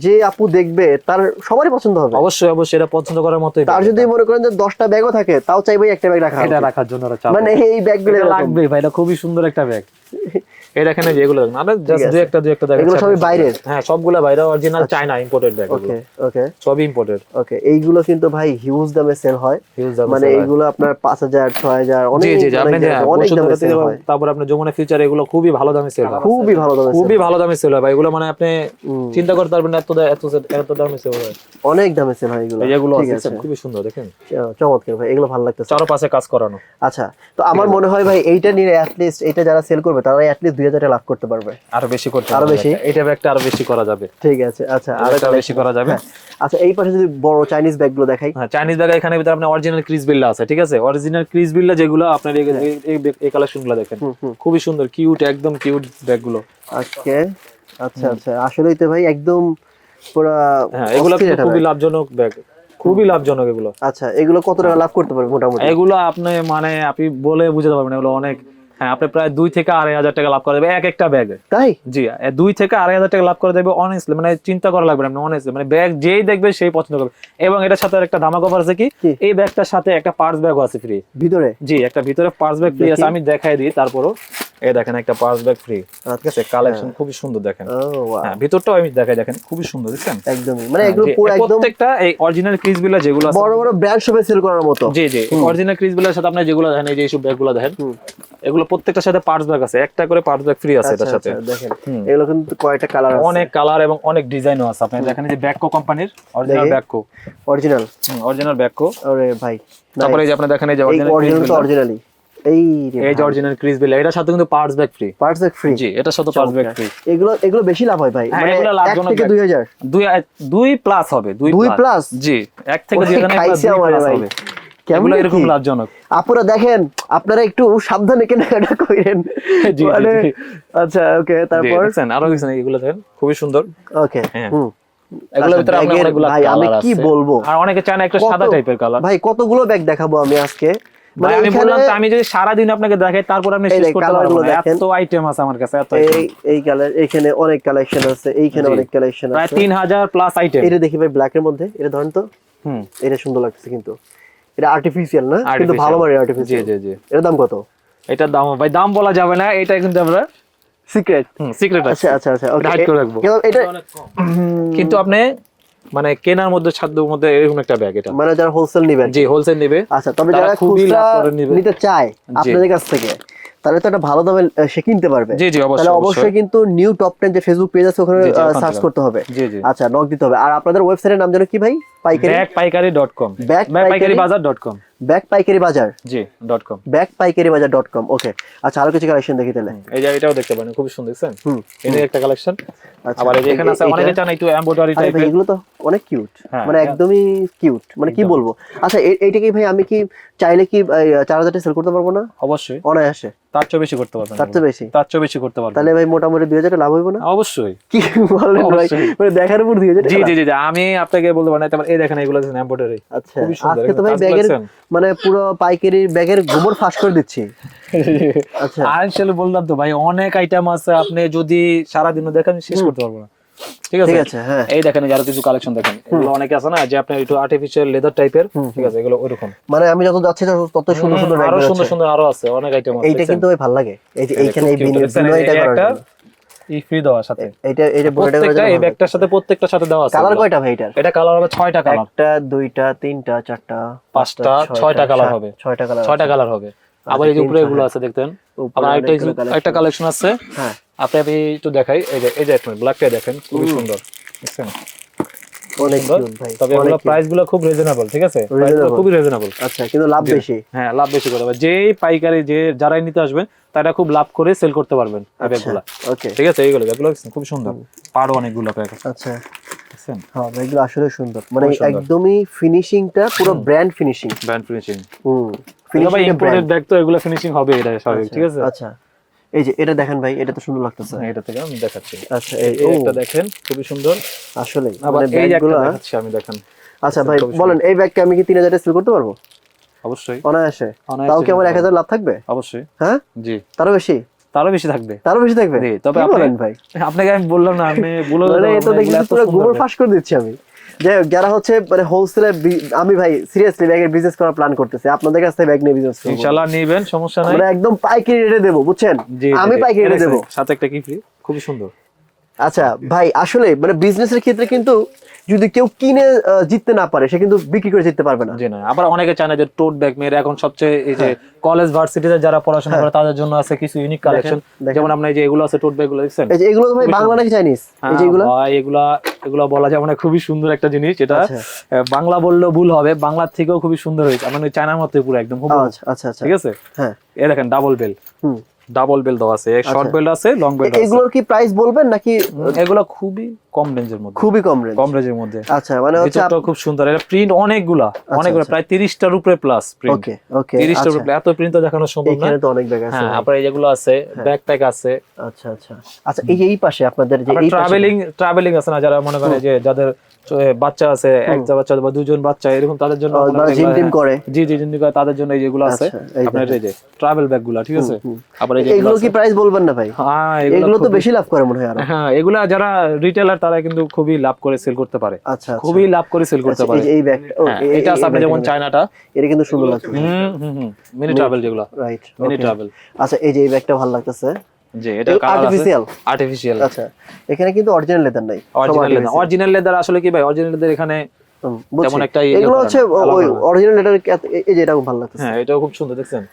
Speaker 2: যে আপু দেখবে তার সবারই পছন্দ হবে।
Speaker 1: অবশ্যই অবশ্যই এটা পছন্দ করার
Speaker 2: মতো
Speaker 1: আর
Speaker 2: যদি মনে করেন যে দশটা ব্যাগও থাকে তাও চাইবে একটা ব্যাগ রাখা
Speaker 1: এটা রাখার জন্য
Speaker 2: মানে এই ব্যাগগুলো
Speaker 1: লাগবে ভাই এটা খুবই সুন্দর একটা ব্যাগ এই দেখেন এই যে আরে জাস্ট দুই একটা দুই একটা
Speaker 2: এগুলো সবই। বাইরের?
Speaker 1: হ্যাঁ সবগুলা বাইরে। Original China imported bag
Speaker 2: okay okay
Speaker 1: সবই ইম্পোর্টেড
Speaker 2: ওকে এইগুলো কিন্তু ভাই হিউজ দামে সেল হয়।
Speaker 1: হিউজ
Speaker 2: মানে এইগুলো আপনার পাঁচ হাজার ছয় হাজার অনেক
Speaker 1: জি জি আপনি
Speaker 2: অনেক দামে- সেল হয়।
Speaker 1: তারপর আপনি যমুনা ফিউচার এগুলো খুবই ভালো দামে সেল হয়।
Speaker 2: খুবই ভালো দামে
Speaker 1: খুবই ভালো দামে সেল হয় ভাই। এগুলো মানে আপনি চিন্তা করতে পারবেন এত এত এত দামে সেল হয়।
Speaker 2: অনেক দামে সেল হয় এগুলো।
Speaker 1: যেগুলো আছে খুবই সুন্দর দেখেন।
Speaker 2: চমৎকার ভাই এগুলো ভালো লাগতেছে।
Speaker 1: চারো পাশে কাজ করানো।
Speaker 2: আচ্ছা তো আমার মনে হয় ভাই এইটা নিয়ে অ্যাটলিস্ট এটা যারা সেল করবে তারা অ্যাটলিস্ট দুই হাজার লাভ করতে পারবে।
Speaker 1: আরও বেশি করতে আরও
Speaker 2: বেশি?
Speaker 1: এটা ব্যাগটা আরও বেশি করা যাবে।
Speaker 2: ঠিক আছে আচ্ছা আর
Speaker 1: বেশি করা যাবে।
Speaker 2: আচ্ছা এই পাশে যদি বড় চাইনিজ ব্যাগগুলো দেখাই।
Speaker 1: হ্যাঁ চাইনিজ ব্যাগ এখানে ভিতরে আপনার অরিজিনাল বিল্লা আছে ঠিক আছে? অরিজিনাল বিল্লা যেগুলো আপনার এই- গুলো দেখেন। খুবই সুন্দর কিউট একদম কিউট
Speaker 2: আজকে আচ্ছা আচ্ছা আসলেই তো ভাই একদম পুরা
Speaker 1: হ্যাঁ এগুলো
Speaker 2: একটা
Speaker 1: খুবই লাভজনক ব্যাগ খুবই লাভজনক এগুলো।
Speaker 2: আচ্ছা এগুলো কত টাকা লাভ করতে পারবে মোটামুটি?
Speaker 1: এগুলো আপনি মানে আপনি বলে বুঝাতে পারবেন এগুলো অনেক। হ্যাঁ আপনি প্রায় দুই থেকে আড়াই হাজার টাকা লাভ করা যাবে এক একটা ব্যাগ
Speaker 2: তাই?
Speaker 1: জি দুই থেকে আড়াই হাজার টাকা লাভ করে দেবে অনেস্টলি মানে চিন্তা করা লাগবে না অনেস্টলি মানে ব্যাগ যেই দেখবে সেই পছন্দ করবে। এবং এটার সাথে একটা ধামাক অফার আছে কি? এই ব্যাগটার সাথে একটা পার্স ব্যাগও আছে ফ্রি
Speaker 2: ভিতরে?
Speaker 1: জি একটা ভিতরে পার্স ব্যাগ ফ্রি আছে আমি দেখাই দিই তারপরও এই দেখেন একটা পার্স ব্যাগ ফ্রি ঠিক আছে কালেকশন খুবই সুন্দর দেখেন। হ্যাঁ ভিতরটাও আমি দেখাই দেখেন খুবই সুন্দর দেখছেন
Speaker 2: একদমই মানে
Speaker 1: হ্যাঁ,
Speaker 2: এগুলো পুরো একদম
Speaker 1: প্রত্যেকটা এই অরিজিনাল ক্রিজ বিলা যেগুলো আছে
Speaker 2: বড় বড় ব্র্যান্ড শপে সেল করার মতো।
Speaker 1: জি জি অরিজিনাল ক্রিজ বিলার সাথে আপনি যেগুলো দেখেন এই যে এইসব ব্যাগগুলো দেখেন। এগুলো প্রত্যেকটার সাথে পার্স ব্যাগ আছে। একটা করে পার্স ব্যাগ ফ্রি আছে
Speaker 2: আচ্ছা
Speaker 1: এটার সাথে।
Speaker 2: আচ্ছা দেখেন। এগুলো কিন্তু কয়টা কালার আছে?
Speaker 1: অনেক কালার এবং অনেক ডিজাইনও আছে। আপনি দেখেন এই যে ব্যাককো কোম্পানির অরিজিনাল। ব্যাককো
Speaker 2: অরিজিনাল
Speaker 1: অরিজিনাল ব্যাককো
Speaker 2: আরে ভাই
Speaker 1: তারপরে এই যে আপনি দেখেন এই যে অরিজিনাল
Speaker 2: তো অরিজিনালি এই
Speaker 1: এই যে অরিজিনাল ক্রিজ বিলা এটার সাথে কিন্তু purse bag free
Speaker 2: parts bag free
Speaker 1: জি এটার সাথে পার্স ব্যাগ ফ্রি
Speaker 2: এগুলো এগুলো বেশি লাভ হয় ভাই।
Speaker 1: হ্যাঁ,
Speaker 2: মানে
Speaker 1: এগুলো
Speaker 2: এক
Speaker 1: লাভজনক
Speaker 2: থেকে
Speaker 1: ব্যাগ।
Speaker 2: দুই হাজার।
Speaker 1: দুই দুই প্লাস হবে দুই
Speaker 2: দুই
Speaker 1: প্লাস জি এক থেকে
Speaker 2: ওরে
Speaker 1: দুই হাজার না,
Speaker 2: খাইছে
Speaker 1: দুই
Speaker 2: আমারে
Speaker 1: plus
Speaker 2: ভাই।
Speaker 1: হবে।
Speaker 2: কেমন
Speaker 1: এরকম লাভজনক।
Speaker 2: আপুরা দেখেন আপনারা একটু সাবধানে কেনাকাটা করেন। মানে আচ্ছা ওকে তারপর?
Speaker 1: আরও কিছু এগুলো দেখেন খুবই সুন্দর।
Speaker 2: ওকে
Speaker 1: হ্যাঁ।
Speaker 2: হুম।
Speaker 1: এগুলোর
Speaker 2: আচ্ছা,
Speaker 1: ভিতরে আপনার অনেকগুলো
Speaker 2: ভাই, আমি কি বলব?
Speaker 1: আর অনেকে চান একটা সাদা টাইপের কালার
Speaker 2: ভাই কতগুলো ব্যাগ দেখাবো আমি আজকে? মানে
Speaker 1: আমি বললাম তো আমি যদি সারা দিন আপনাকে দেখাই তারপর আপনি শেষ করতে। এত আইটেম আছে আমার কাছে এত
Speaker 2: এই
Speaker 1: item।
Speaker 2: এই কালার এখানে অনেক কালেকশন আছে এইখানে। অনেক কালেকশন
Speaker 1: প্রায়
Speaker 2: আছে।
Speaker 1: তিন হাজার প্লাস আইটেম
Speaker 2: এটা দেখি ভাই ব্ল্যাক এর মধ্যে এটা ধরেন তো।
Speaker 1: হুম।
Speaker 2: এটা সুন্দর লাগছে কিন্তু। এটা আর্টিফিশিয়াল না? কিন্তু ভালো মানের আর্টিফিশিয়াল
Speaker 1: জি জি
Speaker 2: এর দাম কত?
Speaker 1: এটার দাম ভাই দাম বলা যাবে না এটা কিন্তু আমরা
Speaker 2: সিক্রেট
Speaker 1: সিক্রেট
Speaker 2: আচ্ছা
Speaker 1: আছে।
Speaker 2: আচ্ছা আচ্ছা ওকে
Speaker 1: হাইড করে রাখব।
Speaker 2: এটা
Speaker 1: কিন্তু আপনি মানে কেনার মধ্যে সাধ্যের মধ্যে এরকম একটা ব্যাগ এটা।
Speaker 2: মানে যারা হোলসেল নেবেন
Speaker 1: জি হোলসেল নেবে।
Speaker 2: আচ্ছা তবে যারা খুচরা
Speaker 1: লাভ করে নিবে।
Speaker 2: নিতে চায় আপনাদের কাছ থেকে তাহলে তো একটা ভালো দামে সে কিনতে পারবে।
Speaker 1: জি জি অবশ্যই
Speaker 2: অবশ্যই
Speaker 1: অবশ্যই।
Speaker 2: কিন্তু নিউ টপ টেন যে ফেসবুক পেজ আছে ওখানে সার্চ করতে হবে।
Speaker 1: জি জি।
Speaker 2: আচ্ছা নক দিতে হবে। আর আপনাদের ওয়েবসাইটের নাম যেন কি ভাই? পাইকারি?
Speaker 1: ব্যাগ পাইকারি ডট কম
Speaker 2: ব্যাগ
Speaker 1: পাইকারি? বাজার ডট কম
Speaker 2: ব্যাগ পাইকারি বাজার?
Speaker 1: জি ডট কম
Speaker 2: ব্যাগ পাইকারি বাজার ডট কম ওকে আচ্ছা আরও কিছু কালেকশন দেখি তাহলে।
Speaker 1: এই যে এটাও দেখতে পারেন খুব সুন্দর দেখছেন?
Speaker 2: হুম
Speaker 1: এর একটা কালেকশন
Speaker 2: আচ্ছা
Speaker 1: আবার এই যে এখানে আছে অনেকে চান একটু এমব্রয়ডারি টাইপের
Speaker 2: এগুলো তো অনেক কিউট
Speaker 1: হ্যাঁ,
Speaker 2: মানে। একদমই কিউট মানে কি বলব? আচ্ছা এইটা কি ভাই আমি কি চাইলে কি চার হাজার সেল করতে পারব না?
Speaker 1: অবশ্যই।
Speaker 2: অনায়াসে।
Speaker 1: তার চেয়ে বেশি করতে পারবেন।
Speaker 2: তার চেয়ে বেশি?
Speaker 1: তার চেয়ে বেশি করতে পারবেন।
Speaker 2: তাহলে ভাই মোটামুটি দুই হাজার লাভ হইব না?
Speaker 1: অবশ্যই।
Speaker 2: কি বলেন ভাই? মানে দেখার উপর দুই হাজার
Speaker 1: জি জি জি আমি আপনাকে বলতে পারি না এই দেখেন এগুলো দেখেন এমব্রয়ডারি
Speaker 2: আচ্ছা আজকে তো ভাই ব্যাগের মানে পুরো পাইকারি ব্যাগের গোবর ফাঁস করে দিচ্ছি। আচ্ছা।
Speaker 1: আর বললাম তো ভাই অনেক আইটেম আছে আপনি যদি সারা দিনও দেখেন শেষ করতে পারব না। ঠিক আছে?
Speaker 2: হ্যাঁ।
Speaker 1: এই দেখেন আরও কিছু কালেকশন দেখেন। এগুলো অনেকে আছে না যে আপনার একটু আর্টিফিশিয়াল লেদার টাইপের ঠিক আছে এগুলো ওইরকম।
Speaker 2: মানে আমি যত যাচ্ছি তত- সুন্দর সুন্দর আরও
Speaker 1: সুন্দর সুন্দর আরও আছে অনেক আইটেম আছে
Speaker 2: এইটা কিন্তু ভালো লাগে। এই যে এইখানে এই
Speaker 1: ফ্রি সাথে। এই ব্যাগটার প্রত্যেকটার সাথে দেওয়া আছে
Speaker 2: কালার কয়টা ভাই এটার?
Speaker 1: এটা কালার হবে ছয়টা কালার
Speaker 2: একটা দুইটা তিনটা চারটা
Speaker 1: পাঁচটা, হবে।
Speaker 2: কালার
Speaker 1: ছয়টা কালার হবে। আবার এই যে উপরে এগুলো আছে দেখতেন। আবার একটা একটা কালেকশন আছে।
Speaker 2: হ্যাঁ।
Speaker 1: আপনি আমি একটু দেখাই। এই যে এই যে ব্ল্যাকটা দেখেন খুবই সুন্দর। দেখছেন?
Speaker 2: অনেক
Speaker 1: তবে এগুলো প্রাইসগুলো খুব রিজনেবল ঠিক আছে? খুবই রিজনেবল
Speaker 2: আচ্ছা কিন্তু লাভ বেশি।
Speaker 1: হ্যাঁ লাভ বেশি হবে যেই পাইকারি যে যারাই নিতে আসবেন তারা খুব লাভ করে সেল করতে পারবেন। ব্যাগগুলো।
Speaker 2: ওকে
Speaker 1: ঠিক আছে? এইগুলো ব্যাগগুলো খুব সুন্দর। পারো অনেকগুলো ব্যাগ
Speaker 2: আচ্ছা।
Speaker 1: দেখছেন
Speaker 2: হ্যাঁ এগুলো আসলে সুন্দর। মানে একদমই ফিনিশিংটা পুরো ব্র্যান্ড ফিনিশিং
Speaker 1: ব্র্যান্ড ফিনিশিং
Speaker 2: হুম ফিনিশিং
Speaker 1: ইম্পোর্টেড ব্যাগ তো এগুলো ফিনিশিং হবে এটা স্বাভাবিক ঠিক আছে?
Speaker 2: আচ্ছা। এই যে এটা দেখেন ভাই এটা তো সুন্দর লাগতেছে।
Speaker 1: হ্যাঁ, এটা থেকে আমি দেখাচ্ছি।
Speaker 2: আচ্ছা এই
Speaker 1: একটা দেখেন খুবই সুন্দর।
Speaker 2: আসলে
Speaker 1: আবার
Speaker 2: মানে
Speaker 1: এই
Speaker 2: ব্যাগগুলো
Speaker 1: দেখাচ্ছি আমি দেখেন।
Speaker 2: আচ্ছা ভাই বলেন এই ব্যাগকে আমি কি তিন হাজার সেল করতে পারব?
Speaker 1: অবশ্যই।
Speaker 2: অনায়াসে। তাও কি আমার
Speaker 1: নিতে
Speaker 2: এক হাজার লাভ থাকবে?
Speaker 1: অবশ্যই।
Speaker 2: হ্যাঁ?
Speaker 1: জি।
Speaker 2: তারও বেশি?
Speaker 1: তারও বেশি থাকবে।
Speaker 2: তারও বেশি থাকবে?
Speaker 1: তবে
Speaker 2: বলেন ভাই?
Speaker 1: আপনাকে আমি বললাম না আমি বলে
Speaker 2: মানে এটা দেখি পুরো গোবর ফাঁস করে দিচ্ছি আমি। যাই হোক যারা হচ্ছে মানে হোলসেলে আমি ভাই সিরিয়াসলি ব্যাগের বিজনেস করার প্ল্যান করতেছি। আপনাদের কাছ থেকে ব্যাগ নিয়ে বিজনেস করব।
Speaker 1: ইনশাআল্লাহ নেবেন সমস্যা নাই।
Speaker 2: আমরা একদম পাইকারি রেটে দেবো বুঝছেন? আমি। পাইকারি রেটে দেবো।
Speaker 1: সাথে একটা কি ফ্রি খুবই সুন্দর।
Speaker 2: আচ্ছা ভাই আসলে মানে বিজনেসের ক্ষেত্রে কিন্তু যদি কেউ কিনে জিততে না পারে সে কিন্তু বিক্রি করে জিততে পারবে না।
Speaker 1: জি না আবার অনেকে চায় না যে টোট ব্যাগ মেয়েরা এখন সবচেয়ে এই
Speaker 2: হ্যাঁ।
Speaker 1: যে কলেজ ভার্সিটিতে যারা পড়াশোনা করে তাদের জন্য আছে কিছু ইউনিক কালেকশন যেমন আপনার এই যে এগুলো আছে টোট ব্যাগগুলো দেখছেন?
Speaker 2: এই যে এগুলো ভাই বাংলা নাকি চাইনিজ এই যে এগুলো?
Speaker 1: হ্যাঁ, ভাই এগুলা এগুলা বলা যায় মানে খুবই সুন্দর একটা জিনিস এটা
Speaker 2: আচ্ছা।
Speaker 1: বাংলা বললেও ভুল হবে বাংলার থেকেও খুবই সুন্দর হয়েছে মানে চায়নার মতো পুরো একদম।
Speaker 2: আচ্ছা আচ্ছা আচ্ছা।
Speaker 1: ঠিক আছে?
Speaker 2: হ্যাঁ।
Speaker 1: এই দেখেন ডাবল বেল
Speaker 2: হুম।
Speaker 1: ডাবল বেল্ট দেওয়া আছে শর্ট বেল্ট আছে লং বেল আছে।
Speaker 2: এগুলোর কি প্রাইস বলবেন নাকি
Speaker 1: এগুলো খুবই কম রেঞ্জের মধ্যে।
Speaker 2: খুবই কম রেঞ্জ
Speaker 1: কম রেঞ্জের মধ্যে।
Speaker 2: আচ্ছা মানে হচ্ছে
Speaker 1: খুব সুন্দর। এটা প্রিন্ট অনেকগুলা অনেকগুলো প্রায় উপরে প্লাস প্রিন্ট
Speaker 2: ওকে ওকে
Speaker 1: তিরিশটার উপরে এত প্রিন্ট তো দেখানো সম্ভব না।
Speaker 2: এখানে তো অনেক ব্যাগ আছে।
Speaker 1: হ্যাঁ আপনার এই যেগুলো আছে ব্যাকপ্যাক আছে।
Speaker 2: আচ্ছা আচ্ছা। আচ্ছা এই যে এই পাশে আপনাদের যে এই
Speaker 1: ট্রাভেলিং ট্রাভেলিং আছে না যারা মনে করে যে যাদের বাচ্চা আছে একটা বাচ্চা বা দুজন বাচ্চা এরকম তাদের জন্য মনে
Speaker 2: জিম টিম করে।
Speaker 1: জি জি জিম করে তাদের জন্য এই যেগুলো আছে
Speaker 2: আচ্ছা,
Speaker 1: আপনার এই যে ট্রাভেল ব্যাগগুলা ঠিক আছে? আবার এই
Speaker 2: এগুলো কি প্রাইস বলবেন না ভাই?
Speaker 1: হ্যাঁ
Speaker 2: এগুলো
Speaker 1: এগুলো
Speaker 2: তো বেশি লাভ করে মনে হয় আরও।
Speaker 1: হ্যাঁ এগুলা যারা রিটেলার তারা কিন্তু খুবই লাভ করে সেল করতে পারে।
Speaker 2: আচ্ছা আচ্ছা।
Speaker 1: খুবই লাভ করে সেল করতে
Speaker 2: আচ্ছা,
Speaker 1: পারে।
Speaker 2: এই ব্যাগটা
Speaker 1: হ্যাঁ,
Speaker 2: এই-
Speaker 1: এটা আছে আপনি যেমন চায়নাটা।
Speaker 2: এটা কিন্তু সুন্দর লাগছে।
Speaker 1: হুম হুম মিনি ট্রাভেল যেগুলো।
Speaker 2: রাইট
Speaker 1: মিনি ট্রাভেল
Speaker 2: আচ্ছা এই যে এই ব্যাগটা ভালো লাগতেছে।
Speaker 1: যে এটা
Speaker 2: আর্টিফিশিয়াল
Speaker 1: আর্টিফিশিয়াল
Speaker 2: আচ্ছা এখানে কিন্তু অরিজিনাল লেদার নাই।
Speaker 1: অরিজিনাল লেদার অরিজিনাল লেদার আসলে কি ভাই? অরিজিনাল লেদার এখানে। তেমন একটা ইয়ে
Speaker 2: এগুলো হচ্ছে ওই অরিজিনাল লেদার এই যে এটা খুব ভালো লাগতেছে।
Speaker 1: হ্যাঁ এটাও খুব সুন্দর দেখছেন?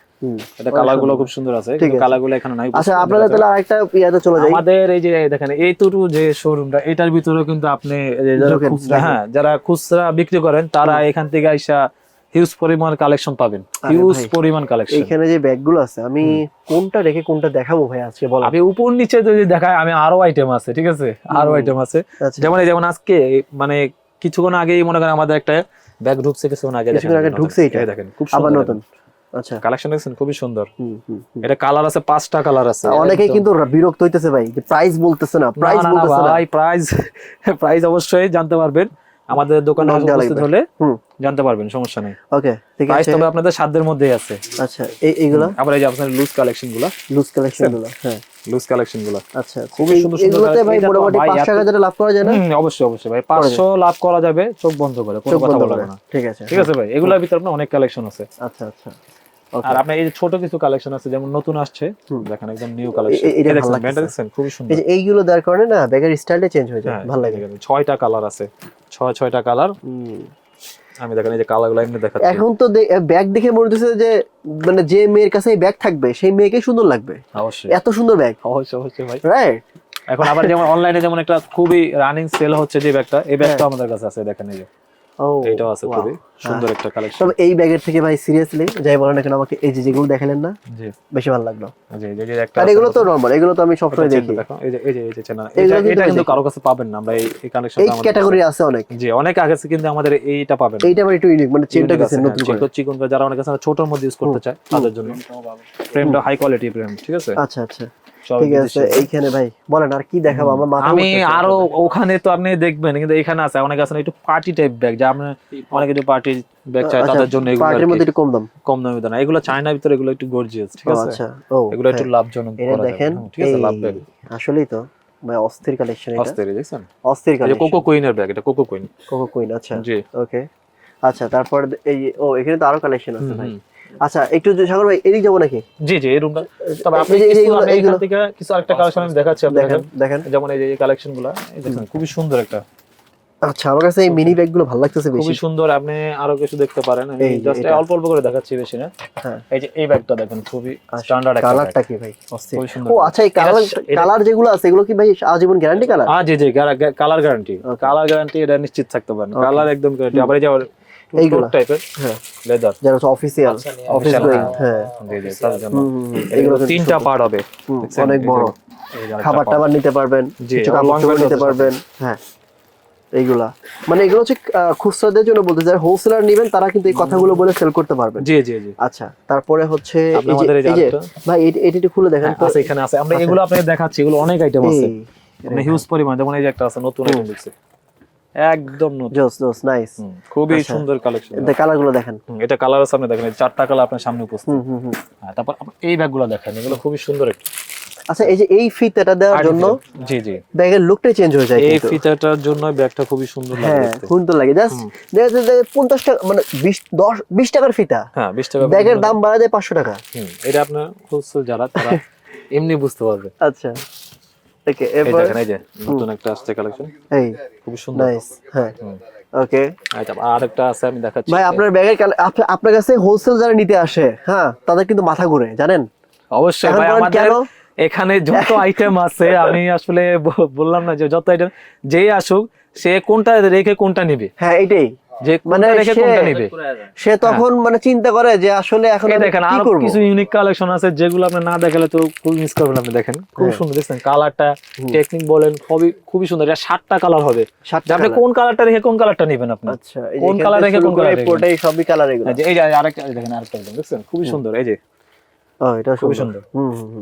Speaker 1: এটা কালার খুব সুন্দর আছে কিন্তু
Speaker 2: আছে।
Speaker 1: কালারগুলো এখানে নাই
Speaker 2: আচ্ছা আপনাদের তাহলে আরেকটা ইয়াতে চলে যাই।
Speaker 1: আমাদের এই যে দেখেন এইটুকু যে শোরুমটা এটার ভিতরেও কিন্তু আপনি যারা খুচরা হ্যাঁ যারা খুচরা বিক্রি করেন তারা এখান থেকে আইসা হিউজ পরিমাণ কালেকশন পাবেন। হিউজ পরিমাণ কালেকশন
Speaker 2: এইখানে যে ব্যাগগুলো আছে আমি কোনটা রেখে কোনটা দেখাবো ভাই আজকে বলো
Speaker 1: আমি উপর নিচে যদি দেখায় আমি আরও আইটেম আছে ঠিক আছে? আরও আইটেম আছে।
Speaker 2: আচ্ছা।
Speaker 1: যেমন এই যেমন আজকে মানে কিছুক্ষণ আগেই মনে করেন আমাদের একটা ব্যাগ ঢুকছে কিছুক্ষণ আগে
Speaker 2: ঢুকছে এটা?
Speaker 1: দেখেন খুব
Speaker 2: আবার নতুন? আচ্ছা।
Speaker 1: কালেকশন দেখছেন? খুবই সুন্দর। এটা কালার আছে পাঁচটা কালার আছে।
Speaker 2: অনেকেই কিন্তু বিরক্ত হইতেছে ভাই যে প্রাইস বলতেছে না প্রাইস বলতেছে না।
Speaker 1: ভাই প্রাইস প্রাইস অবশ্যই জানতে পারবেন। আমাদের দোকানে উপস্থিত হলে জানতে পারবেন সমস্যা নেই।
Speaker 2: ওকে ঠিক
Speaker 1: প্রাইস তবে আপনাদের সাধ্যের মধ্যেই আছে।
Speaker 2: আচ্ছা এই এইগুলো?
Speaker 1: আবার এই যে আপনার লুজ কালেকশনগুলা।
Speaker 2: লুজ কালেকশনগুলো হ্যাঁ।
Speaker 1: লুজ কালেকশনগুলা।
Speaker 2: আচ্ছা আচ্ছা।
Speaker 1: খুবই সুন্দর সুন্দর
Speaker 2: ভাই মোটামুটি
Speaker 1: ভাই
Speaker 2: টাকা লাভ করা যায় না?
Speaker 1: অবশ্যই অবশ্যই ভাই। পাঁচশো লাভ করা যাবে চোখ বন্ধ করে কোনো কথা বলব না।
Speaker 2: ঠিক আছে
Speaker 1: ঠিক আছে ভাই এগুলোর ভিতরে আপনার অনেক কালেকশন আছে।
Speaker 2: আচ্ছা আচ্ছা।
Speaker 1: আর আপনার এই যে ছোট কিছু কালেকশন আছে যেমন নতুন আসছে দেখেন একদম নিউ কালেকশন
Speaker 2: এটা
Speaker 1: দেখছেন খুবই সুন্দর
Speaker 2: এই যে এইগুলো দেওয়ার কারণে না ব্যাগের স্টাইলটা চেঞ্জ হয়ে যায়।
Speaker 1: হ্যাঁ,
Speaker 2: ভালো লাগে।
Speaker 1: ছয়টা কালার আছে। ছয় ছয়টা কালার। আমি দেখেন এই যে কালার লাইন এমনি দেখাচ্ছি।
Speaker 2: এখন তো ব্যাগ দেখে মনে হচ্ছে যে মানে যে মেয়ের কাছে ব্যাগ থাকবে সেই মেয়েকে সুন্দর লাগবে।
Speaker 1: অবশ্যই।
Speaker 2: এত সুন্দর ব্যাগ।
Speaker 1: অবশ্যই অবশ্যই ভাই।
Speaker 2: রাইট
Speaker 1: এখন আবার যেমন অনলাইনে যেমন একটা খুবই রানিং সেল হচ্ছে যে ব্যাগটা এই ব্যাগটা আমাদের কাছে আছে দেখেন এই যে।
Speaker 2: ও
Speaker 1: এইটাও আছে খুবই সুন্দর একটা কালেকশন
Speaker 2: তবে এই ব্যাগের থেকে ভাই সিরিয়াসলি যাই বলেন না কেন আমাকে এই যে যেগুলো দেখালেন না
Speaker 1: জি।
Speaker 2: বেশি ভালো লাগল।
Speaker 1: জি এই যে একটা
Speaker 2: আর এগুলো তো নর্মাল এগুলো তো আমি সবসময় দেখি।
Speaker 1: দেখো এই যে এই যে এই যে চেনা। এটা
Speaker 2: কিন্তু
Speaker 1: এটা কিন্তু কারও কাছে পাবেন না আমরা এই এই কালেকশন
Speaker 2: এই ক্যাটাগরি আছে অনেক।
Speaker 1: জি অনেক আগে থেকে কিন্তু আমাদের এইটা পাবেন।
Speaker 2: এইটা আবার একটু ইউনিক মানে চেনটা নতুন
Speaker 1: হ্যাঁ,
Speaker 2: করে।
Speaker 1: চিকন চিকন যারা অনেক আছে ছোটর মধ্যে ইউজ করতে চায় তাদের জন্য। ফ্রেমটা হাই কোয়ালিটি ফ্রেম ঠিক আছে?
Speaker 2: আচ্ছা আচ্ছা। ঠিক আছে এইখানে ভাই বলেন আর কি দেখাবো আমার মাথা
Speaker 1: আমি আরও ওখানে তো আপনি দেখবেন কিন্তু এখানে আছে অনেক আছে না একটু পার্টি টাইপ ব্যাগ যা অনেকে একটু পার্টি ব্যাগ চায় তাদের জন্য এগুলো
Speaker 2: পার্টির মধ্যে একটু কম দাম।
Speaker 1: কম দামি এগুলো চায়নার ভিতরে এগুলো একটু গর্জিয়াস ঠিক আছে?
Speaker 2: আচ্ছা ও
Speaker 1: এগুলো একটু
Speaker 2: হ্যাঁ।
Speaker 1: লাভজনক
Speaker 2: এটা দেখেন
Speaker 1: ঠিক আছে লাভ ব্যাগ
Speaker 2: আসলেই তো ভাই অস্থির কালেকশন এটা।
Speaker 1: অস্থির দেখছেন?
Speaker 2: অস্থির কালেকশন
Speaker 1: কোকো কুইনের ব্যাগ এটা কোকো কুইন
Speaker 2: কোকো কুইন আচ্ছা
Speaker 1: জি।
Speaker 2: ওকে আচ্ছা তারপর এই ও এখানে তো আরও কালেকশন আছে ভাই। আচ্ছা একটু যে সাগর ভাই এদিক যাব নাকি?
Speaker 1: জি জি এই রুমটা তবে আপনি থেকে কিছু আরেকটা কালেকশন আমি দেখাচ্ছি
Speaker 2: দেখেন দেখেন।
Speaker 1: যেমন এই যে দেখেন। খুবই সুন্দর একটা।
Speaker 2: আচ্ছা আমার কাছে এই মিনি ব্যাগগুলো ভালো লাগতেছে বেশি।
Speaker 1: খুবই সুন্দর আপনি আরও কিছু দেখতে পারেন। আমি জাস্ট অল্প অল্প করে দেখাচ্ছি বেশি না।
Speaker 2: হ্যাঁ।
Speaker 1: এই যে এই ব্যাগটা দেখেন খুবই স্ট্যান্ডার্ড একটা
Speaker 2: কালারটা কি ভাই?
Speaker 1: খুবই সুন্দর
Speaker 2: ও আচ্ছা এই কালার কালার যেগুলো আছে এগুলো কি ভাই আজীবন গ্যারান্টি কালার
Speaker 1: হ্যাঁ জি জি কালার গ্যারান্টি কালার গ্যারান্টি এটা নিশ্চিত থাকতে পারেন। কালার একদম গ্যারান্টি আবার এই যে
Speaker 2: এইগুলা?
Speaker 1: টাইপের
Speaker 2: হ্যাঁ
Speaker 1: লেদার
Speaker 2: যারা অফিসিয়াল অফিস গোয়িং
Speaker 1: হ্যাঁ।
Speaker 2: হ্যাঁ।
Speaker 1: জি জি তার জন্য
Speaker 2: হুম, হুম, হুম।
Speaker 1: এগুলো
Speaker 2: এগুলো
Speaker 1: তিনটা পার্ট হবে।
Speaker 2: অনেক বড়।
Speaker 1: এই যে আরেকটা
Speaker 2: খাবার টাবার নিতে পারবেন কিছু কাপড়
Speaker 1: long
Speaker 2: চোপড়
Speaker 1: belt
Speaker 2: নিতে পারবেন হ্যাঁ এইগুলা। মানে এগুলো হচ্ছে খুচরাদের জন্য বলতে যারা হোলসেলার নেবেন তারা কিন্তু এই কথাগুলো বলে সেল করতে পারবেন।
Speaker 1: জি জি জি।
Speaker 2: আচ্ছা তারপরে হচ্ছে এই যে ভাই এটা একটু খুলে দেখেন। তো
Speaker 1: আছে এখানে আছে। আমরা এগুলো আপনাকে দেখাচ্ছি এগুলো অনেক আইটেম আছে। মানে হিউজ পরিমাণ যেমন এই যে একটা আছে নতুন আইটেম দেখছি একদম
Speaker 2: জোস জোস নাইস
Speaker 1: খুবই
Speaker 2: আচ্ছা।
Speaker 1: সুন্দর কালেকশন
Speaker 2: এটা কালারগুলো দেখেন।
Speaker 1: এটা কালার আপনি দেখেন এই চারটা কালার আপনার সামনে উপস্থিত। হ্যাঁ, তারপর এই ব্যাগগুলো দেখেন এগুলো খুবই সুন্দর একটা।
Speaker 2: আচ্ছা এই যে এই ফিতাটা দেওয়ার জন্য
Speaker 1: জি জি।
Speaker 2: ব্যাগের লুকটাই চেঞ্জ হয়ে যায়
Speaker 1: এই ফিতাটার জন্য ব্যাগটা খুবই সুন্দর লাগে
Speaker 2: হ্যাঁ সুন্দর লাগে। জাস্ট দেখা যাচ্ছে যে পঞ্চাশ টাকা মানে বিশ দশ বিশ টাকার ফিতা
Speaker 1: হ্যাঁ বিশ টাকা
Speaker 2: ব্যাগের দাম বাড়া দেয় পাঁচশো টাকা।
Speaker 1: হুম, এটা আপনার হোলসেল যারা তারা এমনি বুঝতে পারবে।
Speaker 2: আচ্ছা। ওকে
Speaker 1: এই এই যে নতুন একটা আসছে কালেকশন
Speaker 2: এই
Speaker 1: খুবই সুন্দর।
Speaker 2: নাইস হ্যাঁ। ওকে
Speaker 1: আচ্ছা আর আছে আমি দেখাচ্ছি।
Speaker 2: ভাই আপনার ব্যাগের আপনার কাছে হোলসেল যারা নিতে আসে হ্যাঁ তাদের কিন্তু মাথা ঘুরে জানেন?
Speaker 1: অবশ্যই ভাই আমাদের? এখানে যত আইটেম আছে আমি আসলে বললাম না যে যত আইটেম যেই আসুক সে কোনটা রেখে কোনটা নিবে।
Speaker 2: হ্যাঁ এটাই।
Speaker 1: যে
Speaker 2: মানে
Speaker 1: কোনটা
Speaker 2: সে-
Speaker 1: কোনটা নিবে।
Speaker 2: সে তখন মানে চিন্তা করে যে আসলে এখন
Speaker 1: দেখেন আর কিছু ইউনিক কালেকশন আছে যেগুলো আপনি না দেখালে তো খুব মিস করবেন আপনি দেখেন। খুব
Speaker 2: হ্যাঁ।
Speaker 1: সুন্দর দেখছেন? কালারটা টেকনিক বলেন খুবই খুবই সুন্দর। এটা সাতটা কালার হবে। আপনি কোন কালারটা রেখে কোন কালারটা নেবেন আপনি
Speaker 2: আচ্ছা
Speaker 1: কোন
Speaker 2: কালার
Speaker 1: রেখে কোন কালার
Speaker 2: পুরোটাই সবই কালার এগুলো।
Speaker 1: এই যে আরেকটা দেখেন আরেকটা দেখছেন? খুবই সুন্দর এই যে।
Speaker 2: এটা
Speaker 1: খুবই
Speaker 2: সুন্দর।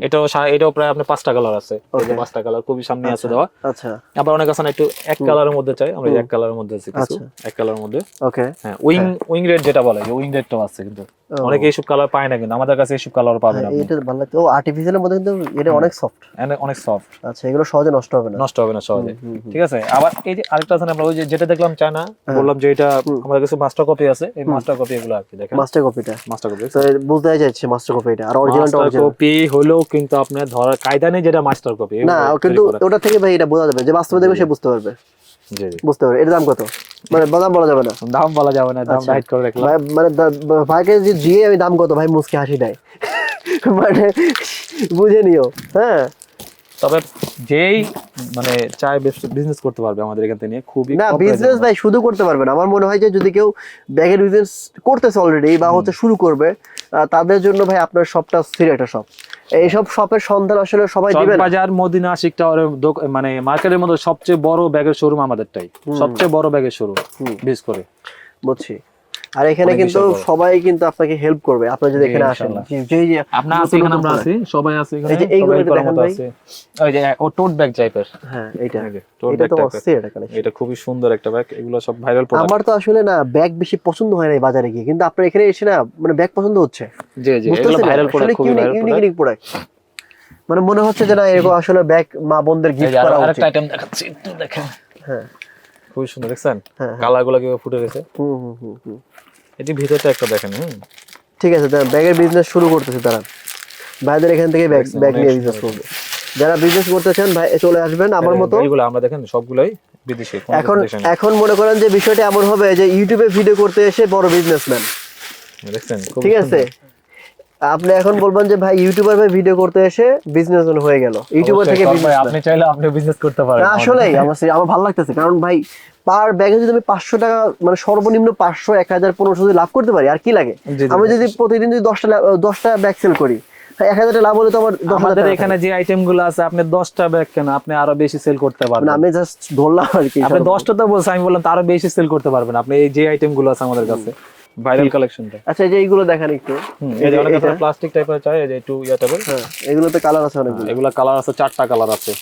Speaker 1: এটাও এটাও প্রায় আপনার পাঁচটা কালার আছে. পাঁচটা কালার খুবই সামনে আছে দেওয়া।
Speaker 2: আচ্ছা।
Speaker 1: আবার অনেক আছে না একটু এক কালারের মধ্যে চাই আমরা এক কালারের মধ্যে আছে কিছু।
Speaker 2: আচ্ছা।
Speaker 1: এক কালারের মধ্যে।
Speaker 2: ওকে
Speaker 1: হ্যাঁ উইং উইং রেড যেটা বলে যে উইং রেডটাও আছে কিন্তু। অনেকে এইসব কালার পায় না কিন্তু আমাদের কাছে এইসব কালার পাবেন আপনি।
Speaker 2: এটা ভালো লাগছে ও আর্টিফিশিয়ালের মধ্যে কিন্তু এটা অনেক সফট
Speaker 1: অনেক সফট
Speaker 2: আচ্ছা এগুলো সহজে নষ্ট হবে না।
Speaker 1: নষ্ট হবে না সহজে। ঠিক আছে আবার এই যে আরেকটা আছে না আমরা ওই যে যেটা দেখলাম চায়না বললাম যে এটা আমাদের কাছে মাস্টার কপি আছে এই মাস্টার কপি এগুলো আর কি দেখেন।
Speaker 2: মাস্টার কপিটা
Speaker 1: মাস্টার কপি
Speaker 2: তো বুঝতেই যাচ্ছে মাস্টার কপি এটা আর অরিজিনালটা অরিজিনাল
Speaker 1: কপি হলেও কিন্তু আপনার ধরার কায়দা নেই যেটা মাস্টার কপি
Speaker 2: না কিন্তু ওটা থেকে ভাই এটা বোঝা যাবে যে বাস্তবে দেখবে সে বুঝতে পারবে। বুঝতে পারবে এর দাম কত? মানে দাম বলা যাবে না।
Speaker 1: দাম বলা যাবে না দাম
Speaker 2: আচ্ছা।
Speaker 1: হাইট করে রাখলাম।
Speaker 2: ভাই মানে ভাইকে যে দিয়ে আমি দাম কত? ভাই মুসকে হাসি দেয়। মানে বুঝে নিও হ্যাঁ?
Speaker 1: তবে যেই মানে চায় বিজনেস করতে পারবে আমাদের এখান থেকে খুবই
Speaker 2: না বিজনেস ভাই শুধু করতে পারবে না। আমার মনে হয় যে যদি কেউ ব্যাগের বিজনেস করতেছে অলরেডি বা হচ্ছে শুরু করবে তাদের জন্য ভাই আপনার শপটা স্থির একটা শপ এইসব শপের সন্ধান আসলে সবাই দিবে
Speaker 1: বাজার মদিনা টাওয়ারের মানে মার্কেটের মধ্যে সবচেয়ে বড় ব্যাগের শোরুম আমাদেরটাই। সবচেয়ে বড় ব্যাগের শোরুম। বিশেষ করে।
Speaker 2: বুঝছি। আর এখানে কিন্তু সবাই কিন্তু আপনাকে হেল্প করবে। আপনি যদি এখানে আসেন
Speaker 1: ইনশাআল্লাহ।
Speaker 2: যে- যে- যে
Speaker 1: আপনার আছে এখানে আমরা আছি সবাই আছে এখানে
Speaker 2: এই যে এইগুলো দেখান ভাই।
Speaker 1: ওই যে ও টোট ব্যাগ টাইপের
Speaker 2: হ্যাঁ এইটা।
Speaker 1: এই
Speaker 2: এটা তো অস্থির এটা কালেকশন
Speaker 1: এটা খুবই সুন্দর একটা ব্যাগ এগুলো সব ভাইরাল প্রোডাক্ট
Speaker 2: আমার তো আসলে না ব্যাগ বেশি পছন্দ হয় না এই বাজারে গিয়ে। কিন্তু আপনার এখানে এসে না মানে ব্যাগ পছন্দ হচ্ছে।
Speaker 1: জি জি এগুলো ভাইরাল প্রোডাক্ট খুবই viral
Speaker 2: unique
Speaker 1: product
Speaker 2: unique product মানে মনে হচ্ছে যে না এরকম আসলে ব্যাগ মা বোনদের গিফট করা উচিত।
Speaker 1: আরেকটা আইটেম দেখাচ্ছি একটু দেখেন।
Speaker 2: হ্যাঁ।
Speaker 1: খুবই সুন্দর দেখছেন?
Speaker 2: হ্যাঁ,
Speaker 1: কালারগুলো কীভাবে ফুটে গেছে। এটি ভিতরটা একটা দেখেন হুম।
Speaker 2: ঠিক আছে তারা ব্যাগের বিজনেস শুরু করতেছে তারা ভাইদের এখান থেকে ব্যাগ ব্যাগ নিয়ে বিজনেস করবে। যারা বিজনেস করতে চান ভাই চলে আসবেন আমার মতো।
Speaker 1: এইগুলো আমরা দেখেন সবগুলাই বিদেশি
Speaker 2: এখন। এখন মনে করেন যে বিষয়টা এমন হবে যে ইউটিউবে ভিডিও করতে এসে বড় বিজনেসম্যান
Speaker 1: দেখছেন
Speaker 2: ঠিক আছে? আপনি এখন বলবেন যে ভাই ইউটিউবার ভাই ভিডিও করতে এসে বিজনেসম্যান হয়ে গেল। ইউটিউবার থেকে businessman।
Speaker 1: আপনি চাইলে আপনি বিজনেস করতে পারেন।
Speaker 2: না আসলেই আমার আমার ভালো লাগতেছে। কারণ ভাই পার ব্যাগে যদি আমি পাঁচশো টাকা মানে সর্বনিম্ন পাঁচশো এক হাজার পনেরোশো যদি লাভ করতে পারি আর কি লাগে। আমি যদি প্রতিদিন যদি দশটা দশটা ব্যাগ সেল করি এক হাজার টাকা লাভ হলে তো আমার
Speaker 1: আমাদের এখানে যে আইটেমগুলো আছে আপনি দশটা ব্যাগ কেন আপনি আরও বেশি সেল করতে পারবেন।
Speaker 2: আমি জাস্ট ধরলাম আর কি
Speaker 1: আপনি দশটা তো বলছেন আমি বললাম তারও বেশি সেল করতে পারবেন আপনি এই যে আইটেমগুলো আছে আমাদের কাছে। ভাইরাল কালেকশনটা
Speaker 2: আচ্ছা এই যে এইগুলো দেখেন একটু।
Speaker 1: এই যে অনেক
Speaker 2: এটা,
Speaker 1: প্লাস্টিক টাইপের চাই এই যে একটু ইয়া টাইপের
Speaker 2: হ্যাঁ এগুলোতে কালার আছে অনেকগুলো।
Speaker 1: এগুলা কালার আছে চারটা কালার আছে।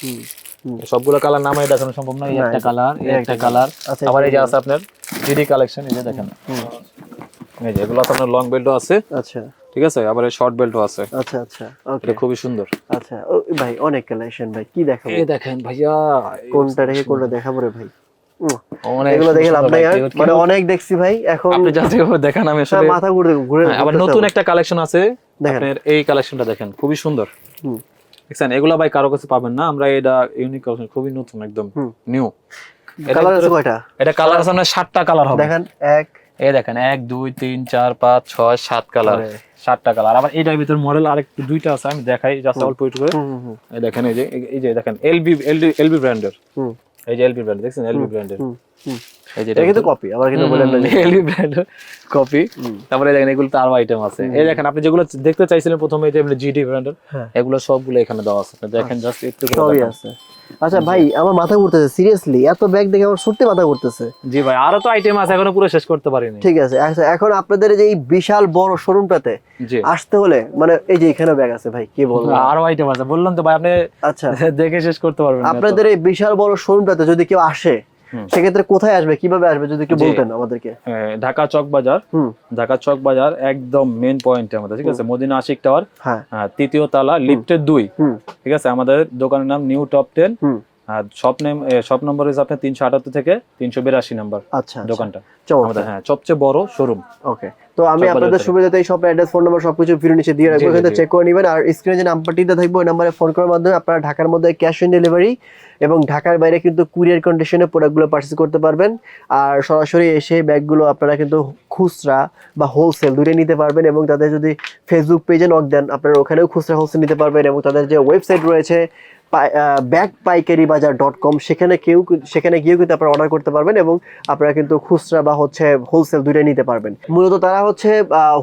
Speaker 1: সবগুলো কালার নামাই দেখানো সম্ভব না এই একটা কালার এই একটা কালার
Speaker 2: আচ্ছা,
Speaker 1: আবার এই যে আছে আপনার জিডি কালেকশন এই যে দেখেন। এই যে এগুলো আছে আপনার লং বেল্টও আছে।
Speaker 2: আচ্ছা।
Speaker 1: ঠিক আছে আবার শর্ট বেল্টও আছে।
Speaker 2: আচ্ছা আচ্ছা ওকে
Speaker 1: খুবই সুন্দর।
Speaker 2: আচ্ছা ভাই অনেক কালেকশন ভাই কি দেখাবো?
Speaker 1: এই দেখেন ভাইয়া
Speaker 2: কোনটা রেখে কোনটা দেখাবো রে ভাই?
Speaker 1: অনেক
Speaker 2: এগুলো দেখে লাভ নাই
Speaker 1: ভাই,
Speaker 2: আর
Speaker 1: কেউ-
Speaker 2: মানে অনেক দেখছি ভাই এখন
Speaker 1: আপনি যা দেখান আমি আসলে
Speaker 2: মাথা ঘুরে ঘুরে
Speaker 1: আবার নতুন একটা কালেকশন আছে। আপনার এই কালেকশনটা দেখেন খুবই সুন্দর। দেখছেন এগুলা ভাই কারও কাছে পাবেন না আমরা এটা ইউনিক কালেকশন খুবই নতুন একদম নিউ
Speaker 2: কালার আছে কয়টা?
Speaker 1: এটা কালার আছে আপনার সাতটা কালার হবে।
Speaker 2: দেখেন এক।
Speaker 1: এই দেখেন এক দুই তিন চার পাঁচ ছয় সাত কালার সাতটা কালার আবার এটার ভিতর মডেল আরেক দুইটা আছে আমি দেখাই জাস্ট অল্প একটু করে। এই দেখেন এই যে এই যে দেখেন এলবি এলবি এলবি ব্র্যান্ডের এই যে এলবি ব্র্যান্ড দেখছেন এলবি ব্র্যান্ডের
Speaker 2: হুম, হুম।
Speaker 1: এই যে
Speaker 2: এটা কিন্তু কপি আবার কিন্তু বলেন না যে-
Speaker 1: এলবি কপি তারপরে দেখেন এগুলো তো আরও আইটেম আছে। এই দেখেন আপনি যেগুলো দেখতে চাইছিলেন প্রথমে এই যে জিডি ব্র্যান্ডের
Speaker 2: হ্যাঁ।
Speaker 1: এগুলো সবগুলো এখানে দেওয়া আছে। আপনি দেখেন জাস্ট একটু
Speaker 2: সবই আছে। আচ্ছা ভাই আমার মাথা ঘুরতেছে সিরিয়াসলি এত ব্যাগ দেখে আমার সত্যি মাথা ঘুরতেছে।
Speaker 1: জি ভাই আরও তো আইটেম আছে এখনও পুরো শেষ করতে পারিনি।
Speaker 2: ঠিক আছে আচ্ছা এখন আপনাদের এই যে এই বিশাল বড় শোরুমটাতে
Speaker 1: জি।
Speaker 2: আসতে হলে মানে এই যে এখানে ব্যাগ আছে ভাই কি বলব?
Speaker 1: আরও আইটেম আছে। বললাম তো ভাই আপনি
Speaker 2: আচ্ছা।
Speaker 1: দেখে শেষ করতে পারবেন
Speaker 2: আপনাদের এই বিশাল বড় শোরুমটাতে যদি কেউ আসে। সেক্ষেত্রে কোথায় আসবে কীভাবে আসবে যদি একটু বলতেন আমাদেরকে।
Speaker 1: ঢাকা চক বাজার। ঢাকা চক বাজার একদম মেন পয়েন্টে আমাদের ঠিক আছে? মদিনা আশিক টাওয়ার
Speaker 2: হ্যাঁ।
Speaker 1: তৃতীয় তালা লিফটের দুই। ঠিক আছে? আমাদের দোকানের নাম নিউ টপ টেন আর শপ নেম শপ নম্বর হচ্ছে আপনার তিনশো আটাত্তর থেকে তিনশো বিরাশি নাম্বার
Speaker 2: আচ্ছা
Speaker 1: দোকানটা।
Speaker 2: চমৎকার।
Speaker 1: আমাদের হ্যাঁ সবচেয়ে বড় শোরুম
Speaker 2: ওকে তো আমি আপনাদের সুবিধাতে এই শপের অ্যাড্রেস ফোন নাম্বার সবকিছু ভিডিও নিচে দিয়ে রাখব। এখানে চেক করে নেবেন। আর স্ক্রিনে যে নাম্বারটিতে থাকবে ওই নাম্বারে ফোন করার মাধ্যমে আপনারা ঢাকার মধ্যে ক্যাশ অন ডেলিভারি এবং ঢাকার বাইরে কিন্তু কুরিয়ার কন্ডিশনে প্রোডাক্টগুলো পারচেজ করতে পারবেন। আর সরাসরি এসে ব্যাগগুলো আপনারা কিন্তু খুচরা বা হোলসেল দুটোই নিতে পারবেন এবং তাদের যদি ফেসবুক পেজে নক দেন আপনারা ওখানেও খুচরা হোলসেল নিতে পারবেন এবং তাদের যে ওয়েবসাইট রয়েছে ব্যাগ পাইকারি বাজার ডট কম সেখানে কেউ সেখানে গিয়েও কিন্তু আপনারা অর্ডার করতে পারবেন এবং আপনারা কিন্তু খুচরা বা হচ্ছে হোলসেল দুইটাই নিতে পারবেন। মূলত তারা হচ্ছে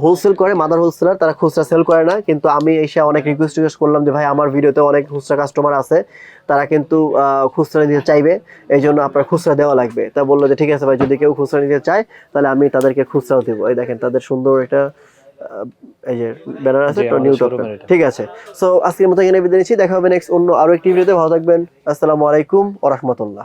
Speaker 2: হোলসেল করে মাদার হোলসেলার তারা খুচরা সেল করে না, কিন্তু আমি এসে অনেক রিকোয়েস্ট রিকোয়েস্ট করলাম যে, ভাই, আমার ভিডিওতে অনেক খুচরা কাস্টমার আছে, তারা কিন্তু খুচরা নিতে চাইবে এই জন্য আপনার খুচরা দেওয়া লাগবে। তা বলল যে, ঠিক আছে ভাই, যদি কেউ খুচরা নিতে চায়, তাহলে আমি তাদেরকে খুচরাও দেবো। এই দেখেন, তাদের সুন্দর একটা এই যে ব্যানার আছে তো নিউ
Speaker 1: টপ।
Speaker 2: ঠিক আছে। সো আজকের মতো এখানে বিদায় নিচ্ছি। দেখা হবে নেক্সট অন্য আরও একটি ভিডিওতে ভালো থাকবেন। আসসালামু আলাইকুম ওয়া রাহমাতুল্লাহ।